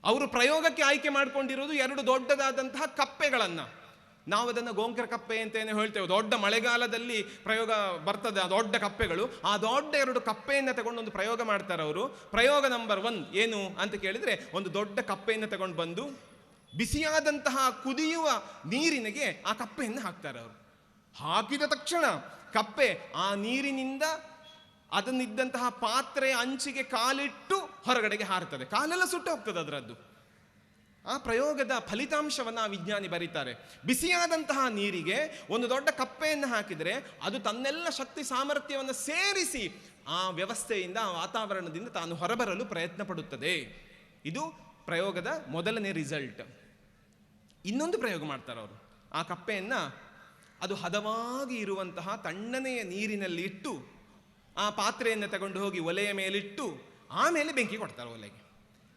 ಅವರು ಪ್ರಯೋಗಕ್ಕೆ ಆಯ್ಕೆ ಮಾಡಿಕೊಂಡಿರುವುದು ಎರಡು ದೊಡ್ಡದಾದಂತಹ ಕಪ್ಪೆಗಳನ್ನು. ನಾವು ಅದನ್ನು ಗೋಂಕರ ಕಪ್ಪೆ ಅಂತೇನೆ ಹೇಳ್ತೇವೆ. ದೊಡ್ಡ ಮಳೆಗಾಲದಲ್ಲಿ ಪ್ರಯೋಗ ಬರ್ತದೆ, ಆ ದೊಡ್ಡ ಕಪ್ಪೆಗಳು. ಆ ದೊಡ್ಡ ಎರಡು ಕಪ್ಪೆಯನ್ನು ತಗೊಂಡು ಒಂದು ಪ್ರಯೋಗ ಮಾಡ್ತಾರೆ ಅವರು. ಪ್ರಯೋಗ ನಂಬರ್ ಒನ್ ಏನು ಅಂತ ಕೇಳಿದರೆ, ಒಂದು ದೊಡ್ಡ ಕಪ್ಪೆಯನ್ನು ತಗೊಂಡು ಬಂದು ಬಿಸಿಯಾದಂತಹ ಕುದಿಯುವ ನೀರಿನಿಗೆ ಆ ಕಪ್ಪೆಯನ್ನು ಹಾಕ್ತಾರೆ ಅವರು. ಹಾಕಿದ ತಕ್ಷಣ ಕಪ್ಪೆ ಆ ನೀರಿನಿಂದ ಅದನ್ನಿದ್ದಂತಹ ಪಾತ್ರೆಯ ಅಂಚಿಗೆ ಕಾಲಿಟ್ಟು ಹೊರಗಡೆಗೆ ಹಾರುತ್ತದೆ. ಕಾಲೆಲ್ಲ ಸುಟ್ಟು ಹೋಗ್ತದೆ ಅದರದ್ದು. ಆ ಪ್ರಯೋಗದ ಫಲಿತಾಂಶವನ್ನು ಆ ವಿಜ್ಞಾನಿ ಬರೀತಾರೆ. ಬಿಸಿಯಾದಂತಹ ನೀರಿಗೆ ಒಂದು ದೊಡ್ಡ ಕಪ್ಪೆಯನ್ನು ಹಾಕಿದರೆ ಅದು ತನ್ನೆಲ್ಲ ಶಕ್ತಿ ಸಾಮರ್ಥ್ಯವನ್ನು ಸೇರಿಸಿ ಆ ವ್ಯವಸ್ಥೆಯಿಂದ, ಆ ವಾತಾವರಣದಿಂದ ತಾನು ಹೊರಬರಲು ಪ್ರಯತ್ನ ಪಡುತ್ತದೆ. ಇದು ಪ್ರಯೋಗದ ಮೊದಲನೇ ರಿಸಲ್ಟ್ ಇನ್ನೊಂದು ಪ್ರಯೋಗ ಮಾಡ್ತಾರೆ ಅವರು ಆ ಕಪ್ಪೆಯನ್ನು ಅದು ಹದವಾಗಿ ಇರುವಂತಹ ತಣ್ಣನೆಯ ನೀರಿನಲ್ಲಿ ಇಟ್ಟು ಆ ಪಾತ್ರೆಯನ್ನು ತಗೊಂಡು ಹೋಗಿ ಒಲೆಯ ಮೇಲಿಟ್ಟು ಆಮೇಲೆ ಬೆಂಕಿ ಕೊಡ್ತಾರೆ ಒಲೆಗೆ.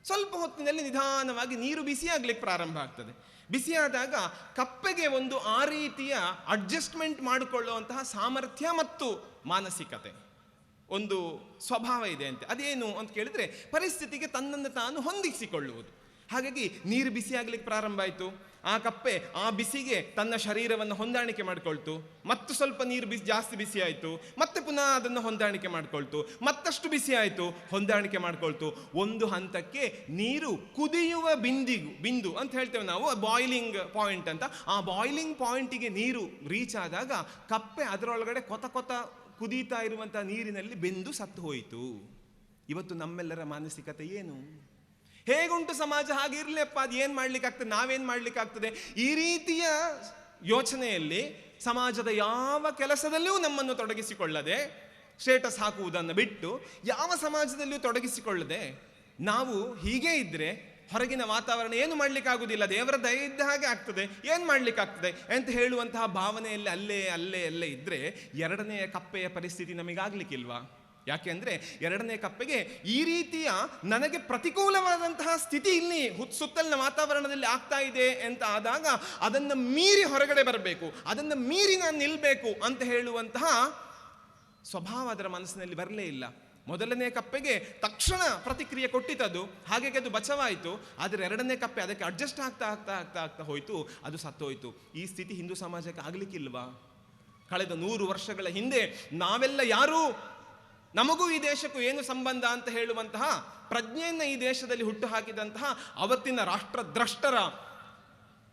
ಸ್ವಲ್ಪ ಹೊತ್ತಿನಲ್ಲಿ ನಿಧಾನವಾಗಿ ನೀರು ಬಿಸಿಯಾಗ್ಲಿಕ್ಕೆ ಪ್ರಾರಂಭ ಆಗ್ತದೆ. ಬಿಸಿಯಾದಾಗ ಕಪ್ಪೆಗೆ ಒಂದು ಆ ರೀತಿಯ ಅಡ್ಜಸ್ಟ್ಮೆಂಟ್ ಮಾಡಿಕೊಳ್ಳುವಂತಹ ಸಾಮರ್ಥ್ಯ ಮತ್ತು ಮಾನಸಿಕತೆ, ಒಂದು ಸ್ವಭಾವ ಇದೆ ಅಂತೆ. ಅದೇನು ಅಂತ ಕೇಳಿದರೆ ಪರಿಸ್ಥಿತಿಗೆ ತನ್ನನ್ನು ತಾನು ಹೊಂದಿಸಿಕೊಳ್ಳುವುದು. ಹಾಗಾಗಿ ನೀರು ಬಿಸಿಯಾಗ್ಲಿಕ್ಕೆ ಪ್ರಾರಂಭ ಆಯಿತು. ಆ ಕಪ್ಪೆ ಆ ಬಿಸಿಗೆ ತನ್ನ ಶರೀರವನ್ನು ಹೊಂದಾಣಿಕೆ ಮಾಡಿಕೊಳ್ತು. ಮತ್ತು ಸ್ವಲ್ಪ ನೀರು ಬಿಸಿ, ಜಾಸ್ತಿ ಬಿಸಿ ಆಯಿತು. ಮತ್ತೆ ಪುನಃ ಅದನ್ನು ಹೊಂದಾಣಿಕೆ ಮಾಡಿಕೊಳ್ತು. ಮತ್ತಷ್ಟು ಬಿಸಿ ಆಯಿತು. ಹೊಂದಾಣಿಕೆ ಮಾಡಿಕೊಳ್ತು. ಒಂದು ಹಂತಕ್ಕೆ ನೀರು ಕುದಿಯುವ ಬಿಂದಿಗು, ಬಿಂದು ಅಂತ ಹೇಳ್ತೇವೆ ನಾವು ಬಾಯ್ಲಿಂಗ್ ಪಾಯಿಂಟ್ ಅಂತ. ಆ ಬಾಯ್ಲಿಂಗ್ ಪಾಯಿಂಟಿಗೆ ನೀರು ರೀಚ್ ಆದಾಗ ಕಪ್ಪೆ ಅದರೊಳಗಡೆ ಕೊತ ಕೊತ ಕುದೀತಾ ಇರುವಂಥ ನೀರಿನಲ್ಲಿ ಬೆಂದು ಸತ್ತು ಹೋಯಿತು. ಇವತ್ತು ನಮ್ಮೆಲ್ಲರ ಮಾನಸಿಕತೆ ಏನು? ಹೇಗುಂಟು ಸಮಾಜ ಹಾಗೆ ಇರ್ಲಿಪ್ಪ ಅದು ಏನು ಮಾಡ್ಲಿಕ್ಕಾಗ್ತದೆ, ನಾವೇನು ಮಾಡ್ಲಿಕ್ಕಾಗ್ತದೆ? ಈ ರೀತಿಯ ಯೋಚನೆಯಲ್ಲಿ ಸಮಾಜದ ಯಾವ ಕೆಲಸದಲ್ಲಿಯೂ ನಮ್ಮನ್ನು ತೊಡಗಿಸಿಕೊಳ್ಳದೆ, ಸ್ಟೇಟಸ್ ಹಾಕುವುದನ್ನು ಬಿಟ್ಟು ಯಾವ ಸಮಾಜದಲ್ಲಿಯೂ ತೊಡಗಿಸಿಕೊಳ್ಳದೆ, ನಾವು ಹೀಗೆ ಇದ್ದರೆ ಹೊರಗಿನ ವಾತಾವರಣ ಏನು ಮಾಡಲಿಕ್ಕಾಗುವುದಿಲ್ಲ, ದೇವರ ದಯ ಇದ್ದ ಹಾಗೆ ಆಗ್ತದೆ. ಏನು ಮಾಡಲಿಕ್ಕಾಗ್ತದೆ? ಅಂತ ಹೇಳುವಂತಹ ಭಾವನೆಯಲ್ಲಿ ಅಲ್ಲೇ ಅಲ್ಲೇ ಅಲ್ಲೇ ಇದ್ದರೆ ಎರಡನೆಯ ಕಪ್ಪೆಯ ಪರಿಸ್ಥಿತಿ ನಮಗಾಗ್ಲಿಕ್ಕಿಲ್ವಾ? ಯಾಕೆಂದ್ರೆ ಎರಡನೇ ಕಪ್ಪೆಗೆ ಈ ರೀತಿಯ ನನಗೆ ಪ್ರತಿಕೂಲವಾದಂತಹ ಸ್ಥಿತಿ ಇಲ್ಲಿ ಸುತ್ತಲಿನ ವಾತಾವರಣದಲ್ಲಿ ಆಗ್ತಾ ಇದೆ ಅಂತ ಆದಾಗ ಅದನ್ನು ಮೀರಿ ಹೊರಗಡೆ ಬರಬೇಕು, ಅದನ್ನು ಮೀರಿ ನಾನು ನಿಲ್ಲಬೇಕು ಅಂತ ಹೇಳುವಂತಹ ಸ್ವಭಾವ ಅದರ ಮನಸ್ಸಿನಲ್ಲಿ ಬರಲೇ ಇಲ್ಲ. ಮೊದಲನೇ ಕಪ್ಪೆಗೆ ತಕ್ಷಣ ಪ್ರತಿಕ್ರಿಯೆ ಕೊಟ್ಟಿತದು ಹಾಗಾಗಿ ಅದು ಬಚವಾಯಿತು, ಆದರೆ ಎರಡನೇ ಕಪ್ಪೆ ಅದಕ್ಕೆ ಅಡ್ಜಸ್ಟ್ ಆಗ್ತಾ ಆಗ್ತಾ ಆಗ್ತಾ ಆಗ್ತಾ ಹೋಯಿತು, ಅದು ಸತ್ತೋಯ್ತು. ಈ ಸ್ಥಿತಿ ಹಿಂದೂ ಸಮಾಜಕ್ಕೆ ಆಗಲಿಕ್ಕಿಲ್ವಾ? ಕಳೆದ ನೂರು ವರ್ಷಗಳ ಹಿಂದೆ ನಾವೆಲ್ಲ ಯಾರೂ ನಮಗೂ ಈ ದೇಶಕ್ಕೂ ಏನು ಸಂಬಂಧ ಅಂತ ಹೇಳುವಂತಹ ಪ್ರಜ್ಞೆಯನ್ನು ಈ ದೇಶದಲ್ಲಿ ಹುಟ್ಟು ಹಾಕಿದಂತಹ ಅವತ್ತಿನ ರಾಷ್ಟ್ರದ್ರಷ್ಟರ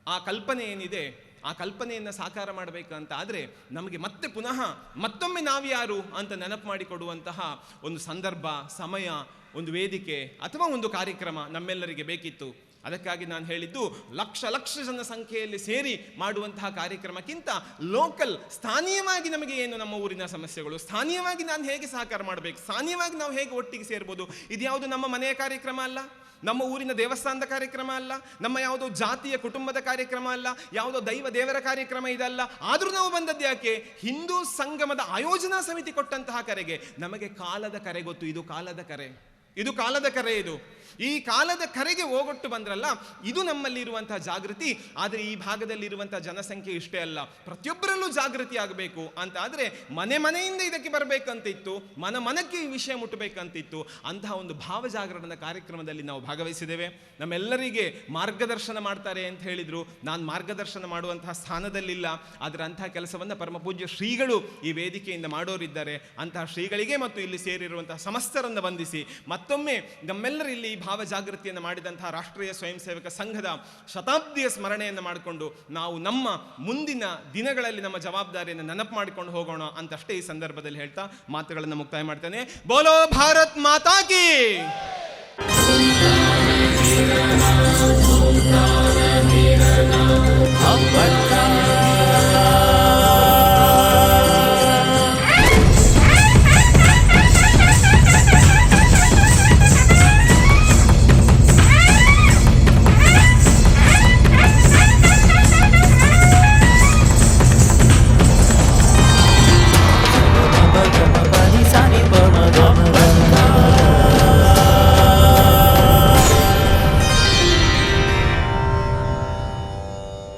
ಆ ಕಲ್ಪನೆ ಏನಿದೆ, ಆ ಕಲ್ಪನೆಯನ್ನು ಸಾಕಾರ ಮಾಡಬೇಕು ಅಂತ ಆದರೆ ನಮಗೆ ಮತ್ತೆ ಪುನಃ ಮತ್ತೊಮ್ಮೆ ನಾವ್ಯಾರು ಅಂತ ನೆನಪು ಮಾಡಿಕೊಡುವಂತಹ ಒಂದು ಸಂದರ್ಭ, ಸಮಯ, ಒಂದು ವೇದಿಕೆ ಅಥವಾ ಒಂದು ಕಾರ್ಯಕ್ರಮ ನಮ್ಮೆಲ್ಲರಿಗೆ ಬೇಕಿತ್ತು. ಅದಕ್ಕಾಗಿ ನಾನು ಹೇಳಿದ್ದು ಲಕ್ಷ ಲಕ್ಷ ಜನ ಸಂಖ್ಯೆಯಲ್ಲಿ ಸೇರಿ ಮಾಡುವಂತಹ ಕಾರ್ಯಕ್ರಮಕ್ಕಿಂತ ಲೋಕಲ್ ಸ್ಥಾನೀಯವಾಗಿ ನಮಗೆ ಏನು ನಮ್ಮ ಊರಿನ ಸಮಸ್ಯೆಗಳು, ಸ್ಥಾನೀಯವಾಗಿ ನಾನು ಹೇಗೆ ಸಹಕಾರ ಮಾಡಬೇಕು, ಸ್ಥಾನೀಯವಾಗಿ ನಾವು ಹೇಗೆ ಒಟ್ಟಿಗೆ ಸೇರ್ಬೋದು ಇದ್ಯಾವುದು ನಮ್ಮ ಮನೆಯ ಕಾರ್ಯಕ್ರಮ ಅಲ್ಲ? ನಮ್ಮ ಊರಿನ ದೇವಸ್ಥಾನದ ಕಾರ್ಯಕ್ರಮ ಅಲ್ಲ? ನಮ್ಮ ಯಾವುದೋ ಜಾತಿಯ ಕುಟುಂಬದ ಕಾರ್ಯಕ್ರಮ ಅಲ್ಲ? ಯಾವುದೋ ದೈವ ದೇವರ ಕಾರ್ಯಕ್ರಮ ಇದಲ್ಲ? ಆದರೂ ನಾವು ಬಂದದ್ದು ಯಾಕೆ? ಹಿಂದೂ ಸಂಗಮದ ಆಯೋಜನಾ ಸಮಿತಿ ಕೊಟ್ಟಂತಹ ಕರೆಗೆ. ನಮಗೆ ಕಾಲದ ಕರೆ ಗೊತ್ತು, ಇದು ಕಾಲದ ಕರೆ. ಇದು ಕಾಲದ ಕರೆ ಇದು. ಈ ಕಾಲದ ಕರೆಗೆ ಹೋಗೊಟ್ಟು ಬಂದ್ರಲ್ಲ, ಇದು ನಮ್ಮಲ್ಲಿ ಇರುವಂತಹ ಜಾಗೃತಿ. ಆದರೆ ಈ ಭಾಗದಲ್ಲಿ ಇರುವಂತಹ ಜನಸಂಖ್ಯೆ ಇಷ್ಟೇ ಅಲ್ಲ. ಪ್ರತಿಯೊಬ್ಬರಲ್ಲೂ ಜಾಗೃತಿ ಆಗಬೇಕು ಅಂತ ಆದರೆ ಮನೆ ಮನೆಯಿಂದ ಇದಕ್ಕೆ ಬರಬೇಕಂತಿತ್ತು, ಮನ ಮನಕ್ಕೆ ಈ ವಿಷಯ ಮುಟ್ಟಬೇಕಂತಿತ್ತು. ಅಂತಹ ಒಂದು ಭಾವ ಜಾಗರಣದ ಕಾರ್ಯಕ್ರಮದಲ್ಲಿ ನಾವು ಭಾಗವಹಿಸಿದ್ದೇವೆ. ನಮ್ಮೆಲ್ಲರಿಗೆ ಮಾರ್ಗದರ್ಶನ ಮಾಡ್ತಾರೆ ಅಂತ ಹೇಳಿದ್ರು. ನಾನು ಮಾರ್ಗದರ್ಶನ ಮಾಡುವಂತಹ ಸ್ಥಾನದಲ್ಲಿಲ್ಲ. ಆದರೆ ಅಂತಹ ಕೆಲಸವನ್ನು ಪರಮ ಪೂಜ್ಯ ಶ್ರೀಗಳು ಈ ವೇದಿಕೆಯಿಂದ ಮಾಡೋರಿದ್ದಾರೆ. ಅಂತಹ ಶ್ರೀಗಳಿಗೆ ಮತ್ತು ಇಲ್ಲಿ ಸೇರಿರುವಂತಹ ಸಮಸ್ತರನ್ನು ಬಂಧಿಸಿ ಮತ್ತೊಮ್ಮೆ ನಮ್ಮೆಲ್ಲರ ಇಲ್ಲಿ ಈ ಭಾವ ಜಾಗೃತಿಯನ್ನು ಮಾಡಿದಂತಹ ರಾಷ್ಟ್ರೀಯ ಸ್ವಯಂ ಸೇವಕ ಸಂಘದ ಶತಾಬ್ದಿಯ ಸ್ಮರಣೆಯನ್ನು ಮಾಡಿಕೊಂಡು ನಾವು ನಮ್ಮ ಮುಂದಿನ ದಿನಗಳಲ್ಲಿ ನಮ್ಮ ಜವಾಬ್ದಾರಿಯನ್ನು ನೆನಪು ಮಾಡಿಕೊಂಡು ಹೋಗೋಣ ಅಂತಷ್ಟೇ ಈ ಸಂದರ್ಭದಲ್ಲಿ ಹೇಳ್ತಾ ಮಾತುಗಳನ್ನು ಮುಕ್ತಾಯ ಮಾಡ್ತೇನೆ. ಬೋಲೋ ಭಾರತ್ ಮಾತಾಕಿ ಹಬ್ಬ